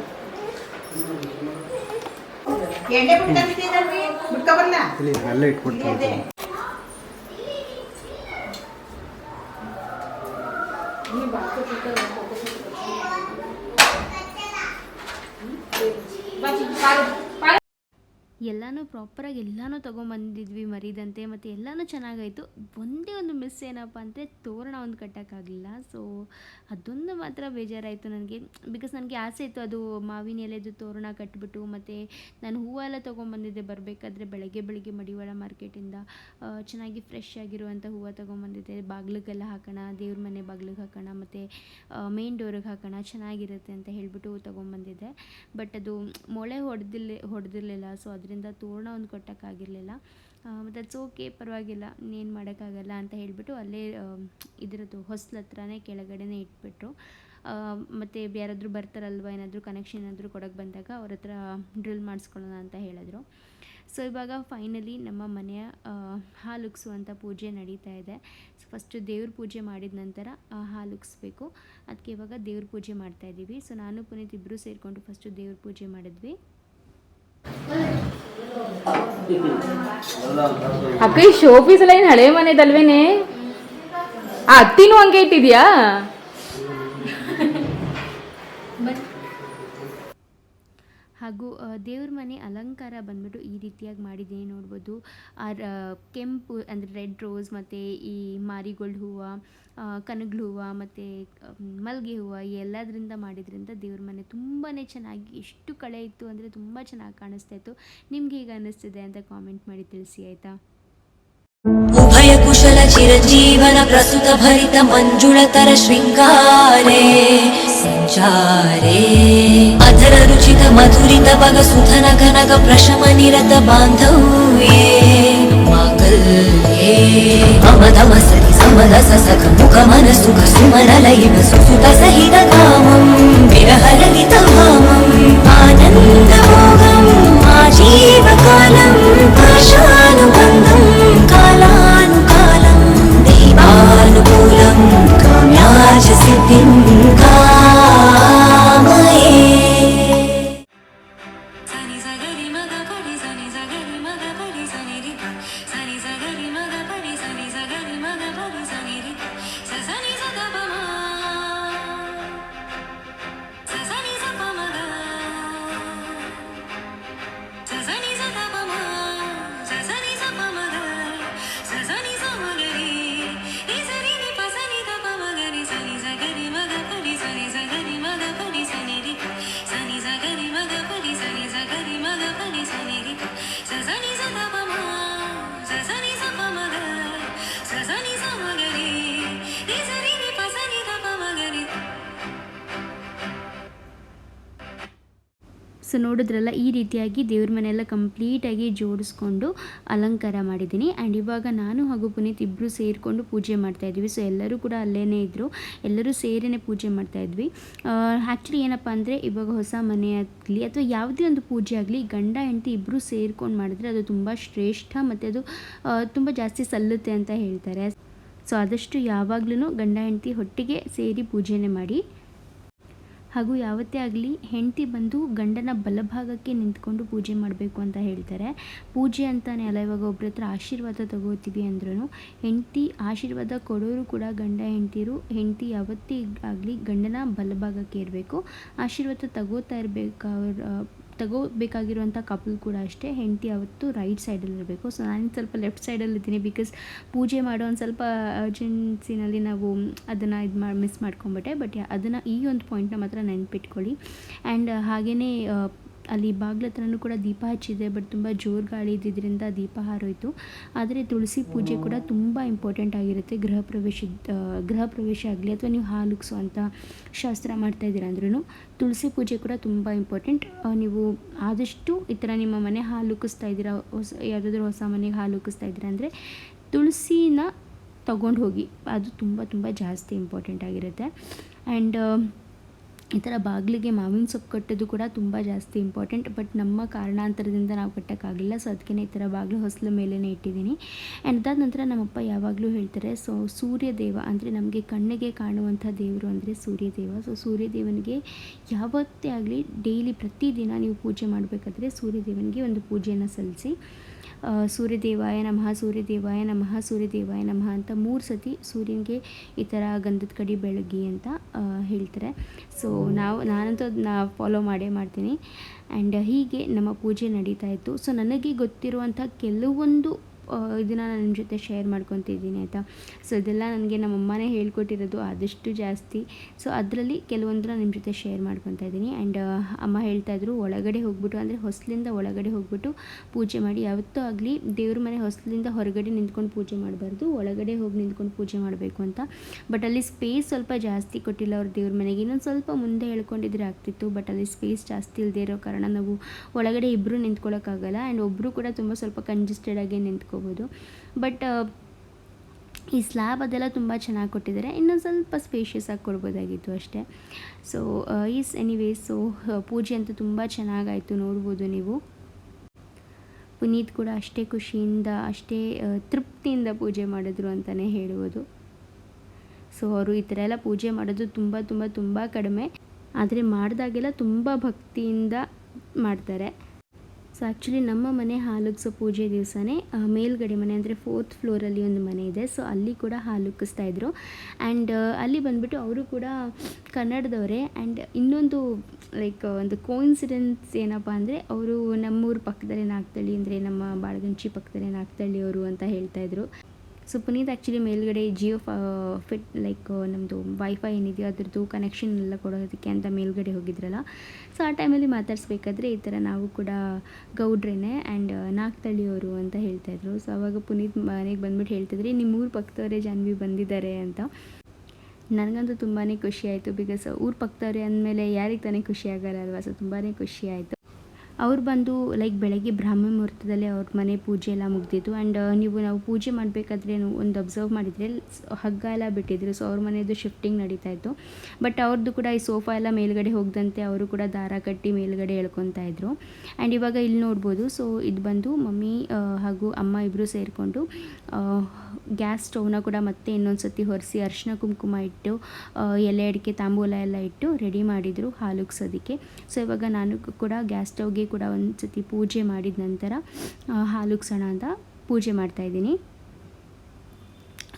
B: ಎಣ್ಣೆ ಬಿಡ್ತಾನಿದ್ದೀನಲ್ರಿ ಬಿಟ್ಕೊಬರ್ಲ
D: ಇಲ್ಲಿ ಅಲ್ಲೇ ಇಟ್ಬಿಟ್ಟು
B: ಇದೆ. ಬಾ ಚಿಕ್ಕ ಪಾಲು, ಪಾಲು.
A: ಎಲ್ಲನೂ ಪ್ರಾಪರಾಗಿ ಎಲ್ಲನೂ ತೊಗೊಂಬಂದಿದ್ವಿ ಮರಿದಂತೆ, ಮತ್ತು ಎಲ್ಲನೂ ಚೆನ್ನಾಗಾಯಿತು. ಒಂದೇ ಒಂದು ಮಿಸ್ ಏನಪ್ಪ ಅಂದರೆ ತೋರಣ ಒಂದು ಕಟ್ಟೋಕ್ಕಾಗಲಿಲ್ಲ. ಸೊ ಅದೊಂದು ಮಾತ್ರ ಬೇಜಾರಾಯಿತು ನನಗೆ. ಬಿಕಾಸ್ ನನಗೆ ಆಸೆ ಇತ್ತು ಅದು ಮಾವಿನ ಎಲೆದು ತೋರಣ ಕಟ್ಬಿಟ್ಟು, ಮತ್ತು ನಾನು ಹೂವೆಲ್ಲ ತೊಗೊಂಬಂದಿದ್ದೆ ಬರಬೇಕಾದ್ರೆ ಬೆಳಗ್ಗೆ ಬೆಳಗ್ಗೆ ಮಡಿವಾಳ ಮಾರ್ಕೆಟಿಂದ ಚೆನ್ನಾಗಿ ಫ್ರೆಶ್ ಆಗಿರುವಂಥ ಹೂವು ತೊಗೊಂಬಂದಿದ್ದೆ. ಬಾಗಿಲಿಗೆಲ್ಲ ಹಾಕೋಣ, ದೇವ್ರ ಮನೆ ಬಾಗಿಲಿಗೆ ಹಾಕೋಣ, ಮತ್ತು ಮೇನ್ ಡೋರಿಗೆ ಹಾಕೋಣ, ಚೆನ್ನಾಗಿರುತ್ತೆ ಅಂತ ಹೇಳಿಬಿಟ್ಟು ತೊಗೊಂಬಂದಿದ್ದೆ. ಬಟ್ ಅದು ಮೊಳೆ ಹೊಡೆದಿಲ್ಲ, ಹೊಡೆದಿರಲಿಲ್ಲ. ಸೊ ಅದರಿಂದ ತೋರಣ ಒಂದು ಕೊಟ್ಟೋಕ್ಕಾಗಿರಲಿಲ್ಲ. ಮತ್ತು ಅದು ಓಕೆ ಪರವಾಗಿಲ್ಲ, ಇನ್ನೇನು ಮಾಡೋಕ್ಕಾಗಲ್ಲ ಅಂತ ಹೇಳಿಬಿಟ್ಟು ಅಲ್ಲೇ ಇದರದ್ದು ಹೊಸ್ಲ ಹತ್ರನೇ ಕೆಳಗಡೆನೇ ಇಟ್ಬಿಟ್ರು. ಮತ್ತು ಯಾರಾದರೂ ಬರ್ತಾರಲ್ವ, ಏನಾದರೂ ಕನೆಕ್ಷನ್ ಏನಾದರೂ ಕೊಡೋಕ್ಕೆ ಬಂದಾಗ ಅವ್ರ ಹತ್ರ ಡ್ರಿಲ್ ಮಾಡಿಸ್ಕೊಳ್ಳೋಣ ಅಂತ ಹೇಳಿದ್ರು. ಸೊ ಇವಾಗ ಫೈನಲಿ ನಮ್ಮ ಮನೆಯ ಹಾಲುಕ್ಸುವಂಥ ಪೂಜೆ ನಡೀತಾ ಇದೆ. ಸೊ ಫಸ್ಟು ದೇವ್ರ ಪೂಜೆ ಮಾಡಿದ ನಂತರ ಹಾಲುಕ್ಸ್ಬೇಕು ಅದಕ್ಕೆ ಇವಾಗ ದೇವ್ರ ಪೂಜೆ ಮಾಡ್ತಾ ಇದ್ದೀವಿ ಸೊ ನಾನು ಪುನೀತ್ ಇಬ್ಬರು ಸೇರಿಕೊಂಡು ಫಸ್ಟು ದೇವ್ರ ಪೂಜೆ ಮಾಡಿದ್ವಿ.
E: ಅಕ್ಕ ಈ ಶೋಪೀಸ್ ಎಲ್ಲ ಏನು ಹಳೆ ಮನೆದಲ್ವೇನೆ? ಆ ಅತ್ತಿನೂ ಹಂಗೆ ಇಟ್ಟಿದ್ಯಾ?
A: ಹಾಗೂ ದೇವ್ರ ಮನೆ ಅಲಂಕಾರ ಬಂದ್ಬಿಟ್ಟು ಈ ರೀತಿಯಾಗಿ ಮಾಡಿದ್ದೀನಿ ನೋಡ್ಬೋದು. ಆ ಕೆಂಪು ಅಂದರೆ ರೆಡ್ ರೋಸ್ ಮತ್ತು ಈ ಮಾರಿಗೋಲ್ಡ್ ಹೂವು ಕನಗ್ಲು ಹೂವು ಮತ್ತು ಮಲ್ಲಿಗೆ ಹೂವು ಎಲ್ಲದರಿಂದ ಮಾಡಿದ್ರಿಂದ ದೇವ್ರ ಮನೆ ತುಂಬಾ ಚೆನ್ನಾಗಿ ಎಷ್ಟು ಕಳೆ ಇತ್ತು ಅಂದರೆ ತುಂಬ ಚೆನ್ನಾಗಿ ಕಾಣಿಸ್ತಾ ಇತ್ತು. ನಿಮ್ಗೆ ಹೇಗೆ ಅನ್ನಿಸ್ತಿದೆ ಅಂತ ಕಾಮೆಂಟ್ ಮಾಡಿ ತಿಳಿಸಿ, ಆಯಿತಾ?
F: ಉಭಯ ಕುಶಲ ಚಿರಜೀವನ ಪ್ರಸ್ತುತ ಭರಿತ ಮಂಜುಳತರ ಶೃಂಗಾರೇ. సంచారే అధర రుచిత మధురిత పగ సుధన కనక ప్రశమ నిరత బాంధవ్యే. మాకల్యే. మమధమ సతి సమద ససక ముఖ మన సుఖ సుమన లయిన సుసుత
A: సహిత కామం విరహలలిత కాలానుకాలం. దైవానుకూలం ಕಂಪ್ಲೀಟಾಗಿ ಜೋಡಿಸ್ಕೊಂಡು ಅಲಂಕಾರ ಮಾಡಿದ್ದೀನಿ. ಆ್ಯಂಡ್ ಇವಾಗ ನಾನು ಹಾಗೂ ಪುನೀತ್ ಇಬ್ಬರು ಸೇರಿಕೊಂಡು ಪೂಜೆ ಮಾಡ್ತಾ ಇದ್ವಿ. ಸೊ ಎಲ್ಲರೂ ಕೂಡ ಅಲ್ಲೇ ಇದ್ದರು ಎಲ್ಲರೂ ಸೇರಿನೇ ಪೂಜೆ ಮಾಡ್ತಾ ಇದ್ವಿ. ಆ್ಯಕ್ಚುಲಿ ಏನಪ್ಪ ಅಂದರೆ ಇವಾಗ ಹೊಸ ಮನೆ ಆಗಲಿ ಅಥವಾ ಯಾವುದೇ ಒಂದು ಪೂಜೆ ಆಗಲಿ, ಗಂಡ, ಹೆಂಡತಿ ಇಬ್ಬರು ಸೇರ್ಕೊಂಡು ಮಾಡಿದ್ರೆ ಅದು ತುಂಬ ಶ್ರೇಷ್ಠ ಮತ್ತು ಅದು ತುಂಬ ಜಾಸ್ತಿ ಸಲ್ಲುತ್ತೆ ಅಂತ ಹೇಳ್ತಾರೆ. ಸೊ ಆದಷ್ಟು ಯಾವಾಗಲೂ ಗಂಡ, ಹೆಂಡತಿ ಒಟ್ಟಿಗೆ ಸೇರಿ ಪೂಜೆನೇ ಮಾಡಿ. ಹಾಗೂ ಯಾವತ್ತೇ ಆಗಲಿ ಹೆಂಡತಿ ಬಂದು ಗಂಡನ ಬಲಭಾಗಕ್ಕೆ ನಿಂತ್ಕೊಂಡು ಪೂಜೆ ಮಾಡಬೇಕು ಅಂತ ಹೇಳ್ತಾರೆ. ಪೂಜೆ ಅಂತಾನೆ ಅಲ್ಲ, ಇವಾಗ ಒಬ್ಬರ ಹತ್ರ ಆಶೀರ್ವಾದ ತಗೋತೀವಿ ಅಂದ್ರೂ ಹೆಂಡತಿ ಆಶೀರ್ವಾದ ಕೊಡೋರು ಕೂಡ ಗಂಡ ಹೆಂಡತಿರು, ಹೆಂಡತಿ ಯಾವತ್ತೇ ಆಗಲಿ ಗಂಡನ ಬಲಭಾಗಕ್ಕೆ ಇರಬೇಕು. ಆಶೀರ್ವಾದ ತಗೋತಾ ಇರಬೇಕಾವ್ರ ತಗೋಬೇಕಾಗಿರುವಂಥ ಕಪಲ್ ಕೂಡ ಅಷ್ಟೇ. ಹೆಂಡತಿ ಅವತ್ತು ರೈಟ್ ಸೈಡಲ್ಲಿರಬೇಕು ಸೊ ನಾನು ಸ್ವಲ್ಪ ಲೆಫ್ಟ್ ಸೈಡಲ್ಲಿ ಇದ್ದೀನಿ ಬಿಕಾಸ್ ಪೂಜೆ ಮಾಡೋ ಒಂದು ಸ್ವಲ್ಪ ಅರ್ಜೆನ್ಸಿನಲ್ಲಿ ನಾವು ಅದನ್ನು ಇದು ಮಾಡಿ ಮಿಸ್ ಮಾಡ್ಕೊಂಬಿಟ್ಟೆ. ಬಟ್ ಅದನ್ನು ಈ ಒಂದು ಪಾಯಿಂಟ್ನ ಮಾತ್ರ ನೆನ್ಪಿಟ್ಕೊಳ್ಳಿ. ಆ್ಯಂಡ್ ಹಾಗೆಯೇ ಅಲ್ಲಿ ಬಾಗ್ಲ ಹತ್ರನೂ ಕೂಡ ದೀಪ ಹಚ್ಚಿದೆ ಬಟ್ ತುಂಬ ಜೋರು ಗಾಳಿ ಇದ್ದಿದ್ದರಿಂದ ದೀಪ ಹಾರೋಯಿತು. ಆದರೆ ತುಳಸಿ ಪೂಜೆ ಕೂಡ ತುಂಬ ಇಂಪಾರ್ಟೆಂಟ್ ಆಗಿರುತ್ತೆ. ಗೃಹ ಪ್ರವೇಶ ಗೃಹ ಪ್ರವೇಶ ಆಗಲಿ ಅಥವಾ ನೀವು ಹಾಲುಗ್ಸುವಂಥ ಶಾಸ್ತ್ರ ಮಾಡ್ತಾ ಇದ್ದೀರ ಅಂದ್ರೂ ತುಳಸಿ ಪೂಜೆ ಕೂಡ ತುಂಬ ಇಂಪಾರ್ಟೆಂಟ್ ನೀವು ಆದಷ್ಟು ಈ ಥರ ನಿಮ್ಮ ಮನೆ ಹಾಲುಕಿಸ್ತಾ ಇದ್ದೀರಾ, ಹೊಸ, ಯಾವುದಾದ್ರೂ ಹೊಸ ಮನೆಗೆ ಹಾಲುಕಿಸ್ತಾ ಇದ್ದೀರಾ ಅಂದರೆ ತುಳಸಿನ ತಗೊಂಡು ಹೋಗಿ. ಅದು ತುಂಬ ತುಂಬ ಜಾಸ್ತಿ ಇಂಪಾರ್ಟೆಂಟ್ ಆಗಿರುತ್ತೆ. ಆ್ಯಂಡ್ ಈ ಥರ ಬಾಗಿಲಿಗೆ ಮಾವಿನ ಸೊಪ್ಪು ಕಟ್ಟೋದು ಕೂಡ ತುಂಬ ಜಾಸ್ತಿ ಇಂಪಾರ್ಟೆಂಟ್ ಬಟ್ ನಮ್ಮ ಕಾರಣಾಂತರದಿಂದ ನಾವು ಕಟ್ಟೋಕ್ಕಾಗಿಲ್ಲ. ಸೊ ಅದಕ್ಕೆ ಈ ಥರ ಬಾಗಿಲು ಹೊಸಲು ಮೇಲೇ ಇಟ್ಟಿದ್ದೀನಿ. ಆ್ಯಂಡ್ ಅದಾದ ನಂತರ ನಮ್ಮಪ್ಪ ಯಾವಾಗಲೂ ಹೇಳ್ತಾರೆ ಸೊ ಸೂರ್ಯದೇವ ಅಂದರೆ ನಮಗೆ ಕಣ್ಣಿಗೆ ಕಾಣುವಂಥ ದೇವರು ಅಂದರೆ ಸೂರ್ಯದೇವ. ಸೊ ಸೂರ್ಯದೇವನಿಗೆ ಯಾವತ್ತೇ ಆಗಲಿ ಡೈಲಿ ಪ್ರತಿದಿನ ನೀವು ಪೂಜೆ ಮಾಡಬೇಕಾದ್ರೆ ಸೂರ್ಯದೇವನಿಗೆ ಒಂದು ಪೂಜೆಯನ್ನು ಸಲ್ಲಿಸಿ ಸೂರ್ಯದೇವಾಯ ನಮಃ ಸೂರ್ಯದೇವಾಯ ನಮಃ ಸೂರ್ಯದೇವಾಯ ನಮಃ ಅಂತ ಮೂರು ಸತಿ ಸೂರ್ಯನಿಗೆ ಈ ಥರ ಗಂಧದ ಕಡಿ ಬೆಳಗ್ಗೆ ಅಂತ ಹೇಳ್ತಾರೆ. ಸೊ ನಾವು ನಾನಂತೂ ಅದನ್ನ ಫಾಲೋ ಮಾಡೇ ಮಾಡ್ತೀನಿ. ಆ್ಯಂಡ್ ಹೀಗೆ ನಮ್ಮ ಪೂಜೆ ನಡೀತಾ ಇತ್ತು. ಸೊ ನನಗೆ ಗೊತ್ತಿರುವಂಥ ಕೆಲವೊಂದು ಇದನ್ನು ನಾನು ನಿಮ್ಮ ಜೊತೆ ಶೇರ್ ಮಾಡ್ಕೊತಿದ್ದೀನಿ, ಆಯಿತಾ? ಸೊ ಇದೆಲ್ಲ ನನಗೆ ನಮ್ಮ ಅಮ್ಮನೇ ಹೇಳ್ಕೊಟ್ಟಿರೋದು ಆದಷ್ಟು ಜಾಸ್ತಿ. ಸೊ ಅದರಲ್ಲಿ ಕೆಲವೊಂದನ್ನ ನಿಮ್ಮ ಜೊತೆ ಶೇರ್ ಮಾಡ್ಕೊತಾ ಇದ್ದೀನಿ ಆ್ಯಂಡ್ ಅಮ್ಮ ಹೇಳ್ತಾ ಇದ್ರು, ಒಳಗಡೆ ಹೋಗ್ಬಿಟ್ಟು, ಅಂದರೆ ಹೊಸಲಿಂದ ಒಳಗಡೆ ಹೋಗ್ಬಿಟ್ಟು ಪೂಜೆ ಮಾಡಿ. ಯಾವತ್ತೂ ಆಗಲಿ ದೇವ್ರ ಮನೆ ಹೊಸಲಿಂದ ಹೊರಗಡೆ ನಿಂತ್ಕೊಂಡು ಪೂಜೆ ಮಾಡಬಾರ್ದು, ಒಳಗಡೆ ಹೋಗಿ ನಿಂತ್ಕೊಂಡು ಪೂಜೆ ಮಾಡಬೇಕು ಅಂತ. ಬಟ್ ಅಲ್ಲಿ ಸ್ಪೇಸ್ ಸ್ವಲ್ಪ ಜಾಸ್ತಿ ಕೊಟ್ಟಿಲ್ಲ ಅವ್ರ ದೇವ್ರ ಮನೆಗೆ. ಇನ್ನೊಂದು ಸ್ವಲ್ಪ ಮುಂದೆ ಹೇಳ್ಕೊಂಡಿದ್ರೆ ಆಗ್ತಿತ್ತು ಬಟ್ ಅಲ್ಲಿ ಸ್ಪೇಸ್ ಜಾಸ್ತಿ ಇಲ್ಲದೆ ಇರೋ ಕಾರಣ ನಾವು ಒಳಗಡೆ ಇಬ್ಬರು ನಿಂತ್ಕೊಳ್ಳೋಕ್ಕಾಗಲ್ಲ ಆ್ಯಂಡ್ ಒಬ್ಬರು ಕೂಡ ತುಂಬ ಸ್ವಲ್ಪ ಕಂಜೆಸ್ಟೆಡ್ ಆಗಿ ನಿಂತ್ಕೋಬೋದು ಬಟ್ ಈ ಸ್ಲ್ಯಾಬ್ ಅದೆಲ್ಲ ತುಂಬ ಚೆನ್ನಾಗಿ ಕೊಟ್ಟಿದ್ದಾರೆ. ಇನ್ನೊಂದು ಸ್ವಲ್ಪ ಸ್ಪೇಷಿಯಸ್ ಆಗಿ ಕೊಡ್ಬೋದಾಗಿತ್ತು ಅಷ್ಟೇ. ಸೊ ಈಸ್ ಎನಿವೇಸ್ ಸೊ ಪೂಜೆ ಅಂತೂ ತುಂಬ ಚೆನ್ನಾಗಾಯಿತು. ನೋಡ್ಬೋದು ನೀವು. ಪುನೀತ್ ಕೂಡ ಅಷ್ಟೇ ಖುಷಿಯಿಂದ, ಅಷ್ಟೇ ತೃಪ್ತಿಯಿಂದ ಪೂಜೆ ಮಾಡಿದ್ರು ಅಂತಲೇ ಹೇಳ್ಬೋದು. ಸೊ ಅವರು ಈ ಥರ ಎಲ್ಲ ಪೂಜೆ ಮಾಡೋದು ತುಂಬ ತುಂಬ ತುಂಬ ಕಡಿಮೆ. ಆದರೆ ಮಾಡಿದಾಗೆಲ್ಲ ತುಂಬ ಭಕ್ತಿಯಿಂದ ಮಾಡ್ತಾರೆ. ಸೊ ಆ್ಯಕ್ಚುಲಿ ನಮ್ಮ ಮನೆ ಹಾಲುಗ್ಸೋ ಪೂಜೆ ದಿವಸನೇ ಮೇಲ್ಗಡೆ ಮನೆ ಅಂದರೆ ಫೋರ್ತ್ ಫ್ಲೋರಲ್ಲಿ ಒಂದು ಮನೆ ಇದೆ. ಸೊ ಅಲ್ಲಿ ಕೂಡ ಹಾಲುಕ್ಕಿಸ್ತಾ ಇದ್ರು. ಆ್ಯಂಡ್ ಅಲ್ಲಿ ಬಂದುಬಿಟ್ಟು ಅವರು ಕೂಡ ಕನ್ನಡದವರೇ. ಆ್ಯಂಡ್ ಇನ್ನೊಂದು ಲೈಕ್ ಒಂದು ಕೋಇನ್ಸಿಡೆನ್ಸ್ ಏನಪ್ಪ ಅಂದರೆ, ಅವರು ನಮ್ಮೂರು ಪಕ್ಕದಲ್ಲೇ ನಾಗ್ತಳ್ಳಿ ಅಂದರೆ ನಮ್ಮ ಬಾಳಗಂಚಿ ಪಕ್ಕದಲ್ಲೇ ನಾಗ್ತಳ್ಳಿ ಅವರು ಅಂತ ಹೇಳ್ತಾ ಇದ್ರು. ಸೊ ಪುನೀತ್ ಆ್ಯಕ್ಚುಲಿ ಮೇಲ್ಗಡೆ ಜಿಯೋ ಫಿಟ್ ಲೈಕ್ ನಮ್ಮದು ವೈಫೈ ಏನಿದೆಯೋ ಅದರದ್ದು ಕನೆಕ್ಷನ್ ಎಲ್ಲ ಕೊಡೋದಕ್ಕೆ ಅಂತ ಮೇಲ್ಗಡೆ ಹೋಗಿದ್ರಲ್ಲ. ಸೊ ಆ ಟೈಮಲ್ಲಿ ಮಾತಾಡಿಸ್ಬೇಕಾದ್ರೆ ಈ ಥರ ನಾವು ಕೂಡ ಗೌಡ್ರೇನೆ ಆ್ಯಂಡ್ ನಾಗ್ತಳ್ಳಿಯವರು ಅಂತ ಹೇಳ್ತಾಯಿದ್ರು ಸೊ ಅವಾಗ ಪುನೀತ್ ಮನೆಗೆ ಬಂದ್ಬಿಟ್ಟು ಹೇಳ್ತಿದ್ರಿ ನಿಮ್ಮ ಊರು ಪಕ್ಕದವರೇ ಜಾನ್ವಿ ಬಂದಿದ್ದಾರೆ ಅಂತ. ನನಗಂತೂ ತುಂಬಾ ಖುಷಿ ಆಯಿತು ಬಿಕಾಸ್ ಊರು ಪಕ್ಕದವ್ರೆ ಅಂದಮೇಲೆ ಯಾರಿಗೆ ತಾನೇ ಖುಷಿ ಆಗಲ್ಲ ಅಲ್ವಾ? ಸೊ ತುಂಬಾ ಖುಷಿ ಆಯಿತು. ಅವ್ರು ಬಂದು ಲೈಕ್ ಬೆಳಗ್ಗೆ ಬ್ರಾಹ್ಮ ಮುಹೂರ್ತದಲ್ಲಿ ಅವ್ರ ಮನೆ ಪೂಜೆ ಎಲ್ಲ ಮುಗ್ದಿತ್ತು. ಆ್ಯಂಡ್ ನೀವು ನಾವು ಪೂಜೆ ಮಾಡಬೇಕಾದ್ರೆ ಒಂದು ಅಬ್ಸರ್ವ್ ಮಾಡಿದರೆ ಹಗ್ಗ ಎಲ್ಲ ಬಿಟ್ಟಿದ್ರು. ಸೊ ಅವ್ರ ಮನೆಯದು ಶಿಫ್ಟಿಂಗ್ ನಡೀತಾ ಇತ್ತು. ಬಟ್ ಅವ್ರದ್ದು ಕೂಡ ಈ ಸೋಫಾ ಎಲ್ಲ ಮೇಲ್ಗಡೆ ಹೋಗದಂತೆ ಅವರು ಕೂಡ ದಾರ ಕಟ್ಟಿ ಮೇಲ್ಗಡೆ ಎಳ್ಕೊತಾ ಇದ್ರು. ಆ್ಯಂಡ್ ಇವಾಗ ಇಲ್ಲಿ ನೋಡ್ಬೋದು. ಸೊ ಇದು ಬಂದು ಮಮ್ಮಿ ಹಾಗೂ ಅಮ್ಮ ಇಬ್ಬರು ಸೇರಿಕೊಂಡು ಗ್ಯಾಸ್ ಸ್ಟವ್ನ ಕೂಡ ಮತ್ತೆ ಇನ್ನೊಂದು ಸತಿ ಹೊರಿಸಿ ಅರಿಶಿನ ಕುಂಕುಮ ಇಟ್ಟು ಎಲೆ ಅಡಿಕೆ ತಾಂಬೂಲ ಎಲ್ಲ ಇಟ್ಟು ರೆಡಿ ಮಾಡಿದರು ಹಾಲುಗ್ಸೋದಕ್ಕೆ. ಸೊ ಇವಾಗ ನಾನು ಕೂಡ ಗ್ಯಾಸ್ ಸ್ಟವ್ಗೆ ಕೂಡ ಒಂದು ಸತಿ ಪೂಜೆ ಮಾಡಿದ ನಂತರ ಹಾಲುಗ್ಸೋಣ ಅಂತ ಪೂಜೆ ಮಾಡ್ತಾ ಇದ್ದೀನಿ.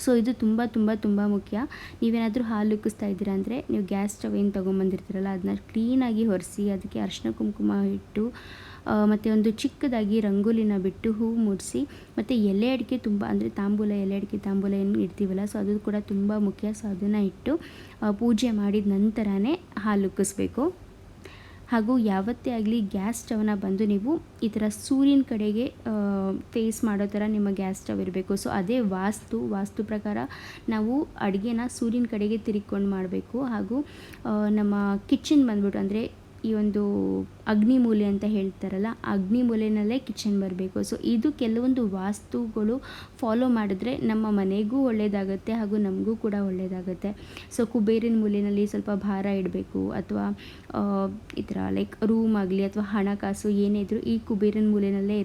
A: ಸೊ ಇದು ತುಂಬ ತುಂಬ ತುಂಬ ಮುಖ್ಯ. ನೀವೇನಾದರೂ ಹಾಲು ಉಕ್ಕಿಸ್ತಾ ಇದ್ದೀರಾ ಅಂದರೆ, ನೀವು ಗ್ಯಾಸ್ ಸ್ಟವ್ ಏನು ತೊಗೊಂಬಂದಿರ್ತೀರಲ್ಲ ಅದನ್ನ ಕ್ಲೀನಾಗಿ ಒರೆಸಿ, ಅದಕ್ಕೆ ಅರಿಶಿನ ಕುಂಕುಮ ಇಟ್ಟು ಮತ್ತು ಒಂದು ಚಿಕ್ಕದಾಗಿ ರಂಗೋಲಿನ ಬಿಟ್ಟು ಹೂ ಮುಡಿಸಿ, ಮತ್ತು ಎಲೆ ಅಡಿಕೆ ತುಂಬ, ಅಂದರೆ ತಾಂಬೂಲ, ಎಲೆ ಅಡಿಕೆ, ತಾಂಬೂಲ ಏನು ಇಡ್ತೀವಲ್ಲ ಸೊ ಅದು ಕೂಡ ತುಂಬ ಮುಖ್ಯ. ಸೊ ಅದನ್ನು ಇಟ್ಟು ಪೂಜೆ ಮಾಡಿದ ನಂತರನೇ ಹಾಲು ಉಕ್ಕಿಸ್ಬೇಕು. ಹಾಗೂ ಯಾವತ್ತೇ ಆಗಲಿ ಗ್ಯಾಸ್ ಸ್ಟವ್ನ ಬಂದು ನೀವು ಈ ಥರ ಸೂರ್ಯನ ಕಡೆಗೆ ಫೇಸ್ ಮಾಡೋ ಥರ ನಿಮ್ಮ ಗ್ಯಾಸ್ ಸ್ಟವ್ ಇರಬೇಕು. ಸೊ ಅದೇ ವಾಸ್ತು ವಾಸ್ತು ಪ್ರಕಾರ ನಾವು ಅಡುಗೆನ ಸೂರ್ಯನ ಕಡೆಗೆ ತಿರುಗ್ಕೊಂಡು ಮಾಡಬೇಕು. ಹಾಗೂ ನಮ್ಮ ಕಿಚನ್ ಬಂದ್ಬಿಟ್ಟು ಅಂದರೆ ಈ ಒಂದು ಅಗ್ನಿಮೂಲೆ ಅಂತ ಹೇಳ್ತಾರಲ್ಲ, ಅಗ್ನಿಮೂಲೆನಲ್ಲೇ ಕಿಚನ್ ಬರಬೇಕು. ಸೊ ಇದು ಕೆಲವೊಂದು ವಾಸ್ತುಗಳು ಫಾಲೋ ಮಾಡಿದ್ರೆ ನಮ್ಮ ಮನೆಗೂ ಒಳ್ಳೆಯದಾಗುತ್ತೆ ಹಾಗೂ ನಮಗೂ ಕೂಡ ಒಳ್ಳೆಯದಾಗುತ್ತೆ ಸೊ ಕುಬೇರಿನ ಮೂಲೆಯಲ್ಲಿ ಸ್ವಲ್ಪ ಭಾರ ಇಡಬೇಕು ಅಥವಾ ಈ ಥರ ಲೈಕ್ ರೂಮ್ ಆಗಲಿ ಅಥವಾ ಹಣಕಾಸು ಏನೇ ಇದ್ರೂ ಈ ಕುಬೇರಿನ ಮೂಲೆಯಲ್ಲೇ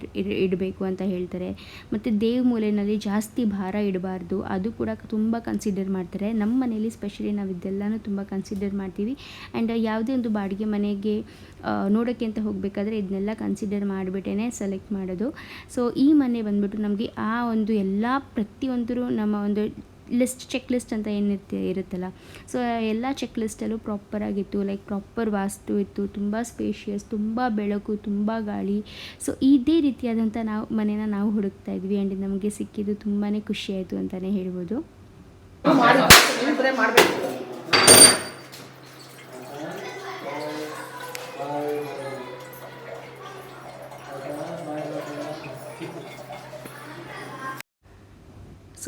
A: ಇಡಬೇಕು ಅಂತ ಹೇಳ್ತಾರೆ. ಮತ್ತು ದೇವ್ ಮೂಲೆಯಲ್ಲಿ ಜಾಸ್ತಿ ಭಾರ ಇಡಬಾರ್ದು. ಅದು ಕೂಡ ತುಂಬ ಕನ್ಸಿಡರ್ ಮಾಡ್ತಾರೆ. ನಮ್ಮ ಮನೇಲಿ ಸ್ಪೆಷಲಿ ನಾವು ಇದೆಲ್ಲನೂ ತುಂಬ ಕನ್ಸಿಡರ್ ಮಾಡ್ತೀವಿ. ಆ್ಯಂಡ್ ಯಾವುದೇ ಒಂದು ಬಾಡಿಗೆ ಮನೆಗೆ ನೋಡೋಕ್ಕೆ ಅಂತ ಹೋಗಬೇಕಾದ್ರೆ ಇದನ್ನೆಲ್ಲ ಕನ್ಸಿಡರ್ ಮಾಡಿಬಿಟ್ಟೇ ಸೆಲೆಕ್ಟ್ ಮಾಡೋದು. ಸೊ ಈ ಮನೆ ಬಂದ್ಬಿಟ್ಟು ನಮಗೆ ಆ ಒಂದು ಎಲ್ಲ ಪ್ರತಿಯೊಂದರೂ ನಮ್ಮ ಒಂದು ಲಿಸ್ಟ್ ಚೆಕ್ ಲಿಸ್ಟ್ ಅಂತ ಏನಿರ್ತಿ ಇರುತ್ತಲ್ಲ. ಸೊ ಎಲ್ಲ ಚೆಕ್ ಲಿಸ್ಟಲ್ಲೂ ಪ್ರಾಪರಾಗಿತ್ತು ಲೈಕ್ ಪ್ರಾಪರ್ ವಾಸ್ತು ಇತ್ತು, ತುಂಬ ಸ್ಪೇಷಿಯಸ್ ತುಂಬ ಬೆಳಕು, ತುಂಬ ಗಾಳಿ. ಸೊ ಇದೇ ರೀತಿಯಾದಂಥ ನಾವು, ಮನೇನ ನಾವು ಹುಡುಕ್ತಾ ಇದ್ವಿ ಆ್ಯಂಡ್ ನಮಗೆ ಸಿಕ್ಕಿದ್ದು ತುಂಬಾ ಖುಷಿಯಾಯಿತು ಅಂತಲೇ ಹೇಳ್ಬೋದು.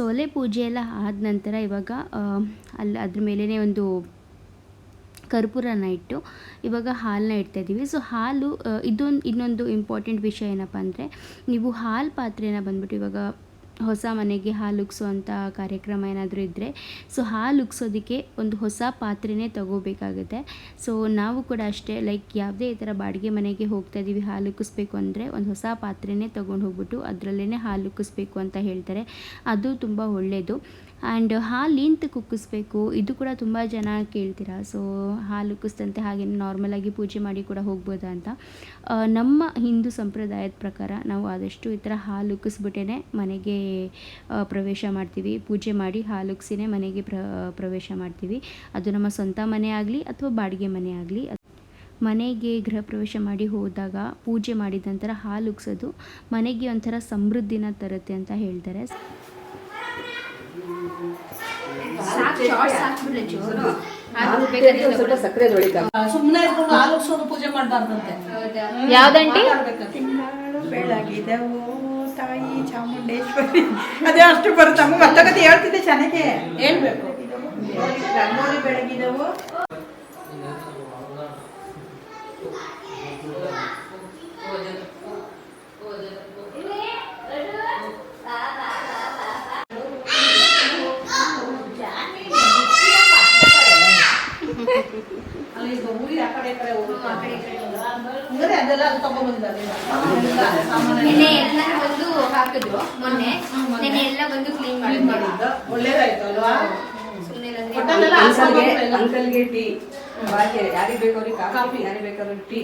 B: ಮಾಡಿ ಇಬ್ಬರೇ
A: ಸೊ ಒಲೆ ಪೂಜೆ ಎಲ್ಲ ಆದ ನಂತರ ಇವಾಗ ಅಲ್ಲಿ ಅದ್ರ ಮೇಲೇ ಒಂದು ಕರ್ಪೂರನ ಇಟ್ಟು ಇವಾಗ ಹಾಲನ್ನ ಇಡ್ತಾ ಇದ್ದೀವಿ. ಸೊ ಹಾಲು ಇದೊಂದು, ಇನ್ನೊಂದು ಇಂಪಾರ್ಟೆಂಟ್ ವಿಷಯ ಏನಪ್ಪ ಅಂದರೆ, ನೀವು ಹಾಲು ಪಾತ್ರೆನ ಬಂದ್ಬಿಟ್ಟು ಇವಾಗ ಹೊಸ ಮನೆಗೆ ಹಾಲು ಉಗ್ಸೋವಂಥ ಕಾರ್ಯಕ್ರಮ ಏನಾದರೂ ಇದ್ದರೆ ಸೊ ಹಾಲು ಉಗ್ಸೋದಕ್ಕೆ ಒಂದು ಹೊಸ ಪಾತ್ರೆನೇ ತಗೋಬೇಕಾಗುತ್ತೆ. ಸೊ ನಾವು ಕೂಡ ಅಷ್ಟೇ ಲೈಕ್ ಯಾವುದೇ ಈ ಥರ ಬಾಡಿಗೆ ಮನೆಗೆ ಹೋಗ್ತಾ ಇದ್ದೀವಿ ಹಾಲು ಉಕ್ಕಿಸ್ಬೇಕು ಅಂದರೆ ಒಂದು ಹೊಸ ಪಾತ್ರೆನೇ ತೊಗೊಂಡು ಹೋಗ್ಬಿಟ್ಟು ಅದರಲ್ಲೇ ಹಾಲು ಉಕ್ಕಿಸ್ಬೇಕು ಅಂತ ಹೇಳ್ತಾರೆ. ಅದು ತುಂಬ ಒಳ್ಳೆಯದು ಆ್ಯಂಡ್ ಹಾಲಿಂತ ಕುಕ್ಕಿಸ್ಬೇಕು? ಇದು ಕೂಡ ತುಂಬ ಜನ ಕೇಳ್ತೀರ. ಸೊ ಹಾಲು ಉಕ್ಕಿಸ್ತಂತೆ ಹಾಗೆ ನಾರ್ಮಲಾಗಿ ಪೂಜೆ ಮಾಡಿ ಕೂಡ ಹೋಗ್ಬೋದಾ ಅಂತ. ನಮ್ಮ ಹಿಂದೂ ಸಂಪ್ರದಾಯದ ಪ್ರಕಾರ ನಾವು ಆದಷ್ಟು ಈ ಥರ ಹಾಲು ಉಕ್ಕಿಸ್ಬಿಟ್ಟೇ ಮನೆಗೆ ಪ್ರವೇಶ ಮಾಡ್ತೀವಿ. ಪೂಜೆ ಮಾಡಿ ಹಾಲು ಉಕ್ಸಿನೇ ಮನೆಗೆ ಪ್ರ, ಪ್ರವೇಶ ಮಾಡ್ತೀವಿ. ಅದು ನಮ್ಮ ಸ್ವಂತ ಮನೆ ಆಗಲಿ ಅಥವಾ ಬಾಡಿಗೆ ಮನೆ ಆಗಲಿ. ಮನೆಗೆ ಗೃಹ ಪ್ರವೇಶ ಮಾಡಿ ಹೋದಾಗ ಪೂಜೆ ಮಾಡಿದ ನಂತರ ಹಾಲು ಉಗ್ಸೋದು ಮನೆಗೆ ಒಂಥರ ಸಮೃದ್ಧಿನ ತರುತ್ತೆ ಅಂತ ಹೇಳ್ತಾರೆ
C: ಸ್ವಲ್ಪ ಸಕ್ಕರೆ ತೊಳಿತಾ
B: ಸುಮ್ಮನೆ ಇಟ್ಕೊಂಡು ಹಾಲು ಉಗ್ಸೋದು ಪೂಜೆ ಮಾಡಬಾರ್ದಂತೆ.
E: ಯಾವ್ದಂಟಿ?
C: ತಿಂಗಳು ಬೆಳಗಿದವು ತಾಯಿ ಚಾಮುಂಡೇಶ್ವರಿ. ಅದೇ ಅಷ್ಟು ಬರುತ್ತಮ್ಮ ಮತ್ತೆ ಹೇಳ್ತಿದ್ದೆ ಚೆನ್ನಾಗೆ
B: ಹೇಳ್ಬೇಕು.
C: ರಂಗೋಲಿ ಬೆಳಗಿದವು
B: ಅಲ್ಲಿ ಈಗ ಊರಿಗೆ ಆ ಕಡೆ ಈ ಕಡೆ ಹೋಗ್ಬೇಕು ಹಂಗಾರೆ ಅದೆಲ್ಲ ಅದು ತಗೊಂಡ್ಬಂದಿದ್ದಾರೆ.
D: ನಿನ್ನೆ ಎಲ್ಲ ಬಂದು ಹಾಕಿದ್ರು ಮೊನ್ನೆ. ನಿನ್ನೆ ಎಲ್ಲ ಬಂದು ಕ್ಲೀನ್
B: ಕ್ಲೀನ್
D: ಮಾಡಿದ್ರು?
B: ಮಾಡಿದ್ದ ಒಳ್ಳೇದಾಯ್ತು ಅಲ್ವಾ
D: ಸುಮ್ಮನೆ
B: ಒಟ್ಟಲ್ಲೆಲ್ಲ
C: ಅಂಕಲ್ಗೆ ಟೀ. ಬಾಕಿ ಯಾರಿಗೆ ಬೇಕಾವ್ರಿಗೆ ಕಾಫಿ ಯಾರಿಗೆ ಟೀ.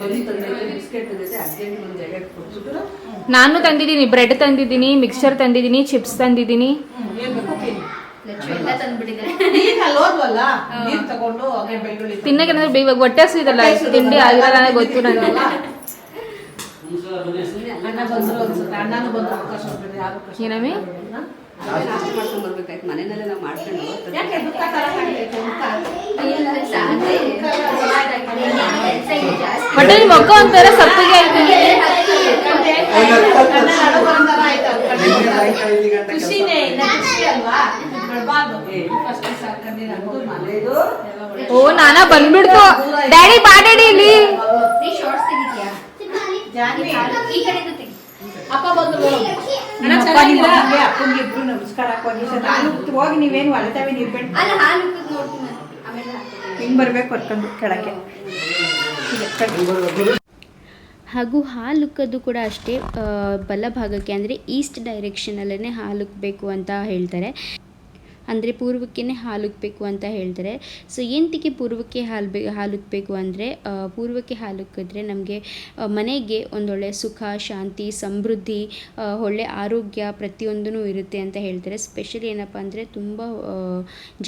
C: ಬರೀ ತಂದೈತೆ ಬಿಸ್ಕೆಟ್ ತಂದೈತೆ ಅರ್ಜೆಂಟ್ ಒಂದು
E: ನಾನು ತಂದಿದ್ದೀನಿ ಬ್ರೆಡ್ ತಂದಿದ್ದೀನಿ ಮಿಕ್ಸರ್ ತಂದಿದ್ದೀನಿ ಚಿಪ್ಸ್ ತಂದಿದ್ದೀನಿ.
B: ಹ್ಮ್, ಏನ್ ಬೇಕು ತಿನ್ನಿ.
D: ಎಲ್ಲ ತಂದ್ಬಿಟ್ಟಿದ್ದಾರೆ.
B: ನೀನ್ ಅಲ್ಲಿ ಹೋದ್ವಲ್ಲ? ನೀರ್ ತಗೊಂಡು ಹಾಗೆ ಬೆಳ್ಳುಳ್ಳಿ
E: ತಿನ್ನಕ್ಕೆ ಏನಾದ್ರು ಇವಾಗ ಹೊಟ್ಟೆ ಹಸಿದಲ್ಲ ತಿಂಡಿ ಆಗಿರಲ್ಲ ಗೊತ್ತು ನನಗೆ.
B: ಅಣ್ಣ ಬಂದ್ರು ಅನ್ಸುತ್ತೆ ಅಣ್ಣನೂ ಬಂದ್ರು ಅವಕಾಶ ಕೊಟ್ಟಿದ್ರು, ಯಾರು ಕಷ್ಟ
E: ಏನಮ್ಮಿ?
B: ಪಡ್ಲಿಲ್ಲ.
C: ನಾಷ್ಟ ಮಾಡ್ಕೊಂಡ್ ಬರ್ಬೇಕಾಯ್ತು. ಮನೆಯಲ್ಲೇ ನಾವು ಮಾಡ್ಕೊಂಡು
E: ನಿಮ್ಮ ಮೊಕ್ಕ ಒಂಥರ ಸಪ್ಪಿಗೆ
B: ಖುಷಿನೇ ಖುಷಿ ಅಲ್ವಾ?
E: ಓ ನಾನ ಬಂದ್ಬಿಡ್ತು. ಡ್ಯಾಡಿ ಬಾ ಡ್ಯಾಡಿ ಇಲ್ಲಿ
D: ಈ ತೆಗಿ.
B: ಅಪ್ಪ ಬಂದ್ರು.
C: ಇಬ್ರು ನಮಸ್ಕಾರ ಹೋಗಿ ನೀವೇನು ಅಳತಾವೆ ನೀರು
D: ಅಲ್ಲ ಹಾಲು ಉಕ್ಕದ್ ಆಮೇಲೆ ಹಾಕ್ತೀನಿ.
C: ಹಿಂಗ್ ಬರ್ಬೇಕು ಹೊರ್ಕೊಂಡು ಕೆಳಕ್ಕೆ?
A: ಹಾಗೂ ಹಾಲು ಉಕ್ಕೋದು ಕೂಡ ಅಷ್ಟೇ ಬಲಭಾಗಕ್ಕೆ ಅಂದರೆ ಈಸ್ಟ್ ಡೈರೆಕ್ಷನಲ್ಲೇ ಹಾಲುಕ್ಬೇಕು ಅಂತ ಹೇಳ್ತಾರೆ. ಅಂದರೆ ಪೂರ್ವಕ್ಕೇ ಹಾಲುಕ್ಬೇಕು ಅಂತ ಹೇಳ್ತಾರೆ. ಸೊ ಎಂತಿಕೆ ಪೂರ್ವಕ್ಕೆ ಹಾಲು ಬೇ ಹಾಲುಕ್ಬೇಕು ಅಂದರೆ ಪೂರ್ವಕ್ಕೆ ಹಾಲುಕ್ಕಿದ್ರೆ ನಮಗೆ ಮನೆಗೆ ಒಂದೊಳ್ಳೆ ಸುಖ, ಶಾಂತಿ, ಸಮೃದ್ಧಿ ಒಳ್ಳೆ ಆರೋಗ್ಯ ಪ್ರತಿಯೊಂದೂ ಇರುತ್ತೆ ಅಂತ ಹೇಳ್ತಾರೆ. ಸ್ಪೆಷಲಿ ಏನಪ್ಪ ಅಂದರೆ ತುಂಬ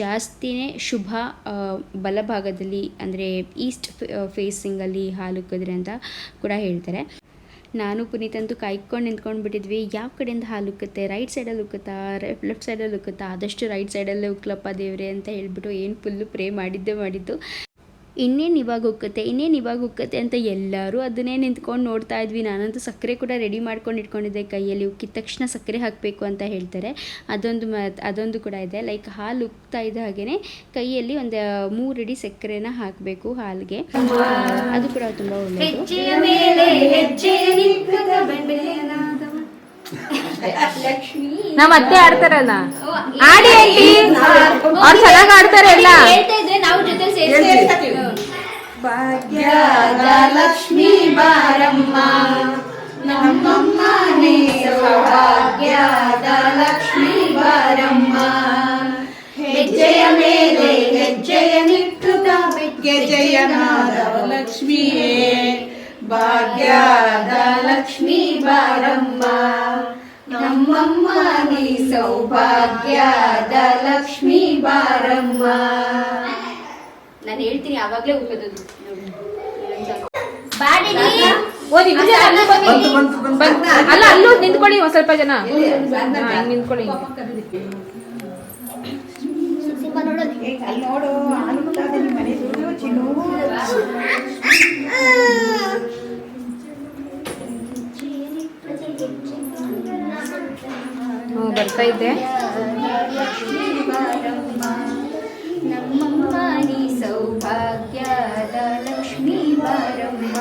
A: ಜಾಸ್ತಿನೇ ಶುಭ ಬಲಭಾಗದಲ್ಲಿ ಅಂದರೆ ಈಸ್ಟ್ ಫೇಸಿಂಗಲ್ಲಿ ಹಾಲುಕ್ಕಿದ್ರೆ ಅಂತ ಕೂಡ ಹೇಳ್ತಾರೆ. ನಾನು ಪುನೀತ್ ಅಂತೂ ಕಾಯ್ಕೊಂಡು ನಿಂತ್ಕೊಂಡು ಬಿಟ್ಟಿದ್ವಿ. ಯಾವ ಕಡೆಯಿಂದ ಹಾಲು ಉಕ್ಕುತ್ತೆ? ರೈಟ್ ಸೈಡಲ್ಲಿ ಉಕ್ಕುತ್ತಾ? ಲೆಫ್ಟ್ ಸೈಡಲ್ಲಿ ಉಕ್ಕುತ್ತಾ? ಆದಷ್ಟು ರೈಟ್ ಸೈಡಲ್ಲೇ ಉಕ್ಲಪ್ಪ ದೇವ್ರೆ ಅಂತ ಹೇಳ್ಬಿಟ್ಟು ಏನು ಫುಲ್ಲು ಪ್ರೇ ಮಾಡಿದ್ದೇ ಮಾಡಿದ್ದು. ಇನ್ನೇನು ಇವಾಗ ಹೋಗುತ್ತೆ ಇನ್ನೇನು ಇವಾಗ ಹೋಗುತ್ತೆ ಅಂತ ಎಲ್ಲರೂ ಅದನ್ನೇ ನಿಂತ್ಕೊಂಡು ನೋಡ್ತಾ ಇದ್ವಿ. ನಾನಂತೂ ಸಕ್ಕರೆ ಕೂಡ ರೆಡಿ ಮಾಡ್ಕೊಂಡು ಇಟ್ಕೊಂಡಿದ್ದೆ ಕೈಯಲ್ಲಿ. ಉಕ್ಕಿದ ತಕ್ಷಣ ಸಕ್ಕರೆ ಹಾಕಬೇಕು ಅಂತ ಹೇಳ್ತಾರೆ. ಅದೊಂದು ಮ, ಅದೊಂದು ಕೂಡ ಇದೆ. ಲೈಕ್ ಹಾಲು ಉಕ್ತಾ ಇದ್ದ ಹಾಗೆಯೇ ಕೈಯಲ್ಲಿ ಒಂದು ಮೂರು ಅಡಿ ಸಕ್ಕರೆನ ಹಾಕಬೇಕು ಹಾಲಿಗೆ. ಅದು ಕೂಡ ತುಂಬ ಒಳ್ಳೆಯದು
D: ಹೆಜ್ಜೆಯನ್ನಿಟ್ಟುಗ
E: ನಮ್ಮ ಅತ್ತೆ ಆಡ್ತಾರಲ್ಲ? ಆಡಿ ಆಂಟಿ ಅವ್ರು ಚೆನ್ನಾಗಿ ಆಡ್ತಾರೆ ಎಲ್ಲ.
D: ಹೇಳ್ತಾ ಇದ್ರೆ ನಾವು ಜೊತೆ ಸೇರ್ಸಿ
B: ಭಾಗ್ಯದ ಲಕ್ಷ್ಮೀ ಬಾರಮ್ಮ. ನಮ್ಮಮ್ಮ ಭಾಗ್ಯದ ಸೌಭಾಗ್ಯದ ಲಕ್ಷ್ಮೀ ಬಾರಮ್ಮ. ಹೆಜ್ಜೆಯ ಮೇಲೆ ಹೆಜ್ಜೆಯ ನಿಟ್ಟುತ್ತ ಗೆಜೆಯನಾದವ ಲಕ್ಷ್ಮಿಯೇ ಭಾಗ್ಯದ ಲಕ್ಷ್ಮೀ ಬಾರಮ್ಮ. ಸೌಭಾಗ್ಯದ ಲಕ್ಷ್ಮೀ ಬಾರಮ್ಮ.
D: ನಾನು ಹೇಳ್ತೀನಿ ಆವಾಗ್ಲೇ ಬಾಡಿಲಿ
E: ಓದಿ ಅಲ್ಲ ಅಲ್ಲೂ ನಿಂತ್ಕೊಳ್ಳಿ ಒಂದ್ ಸ್ವಲ್ಪ ಜನ. ನಿಂತ್ಕೊಳ್ಳಿ. ಬರ್ತಾ ಇದ್ದೆ
D: ನಮ್ಮಮ್ಮ ನೀ ಸೌಭಾಗ್ಯದ ಲಕ್ಷ್ಮೀ ಬಾರಮ್ಮ.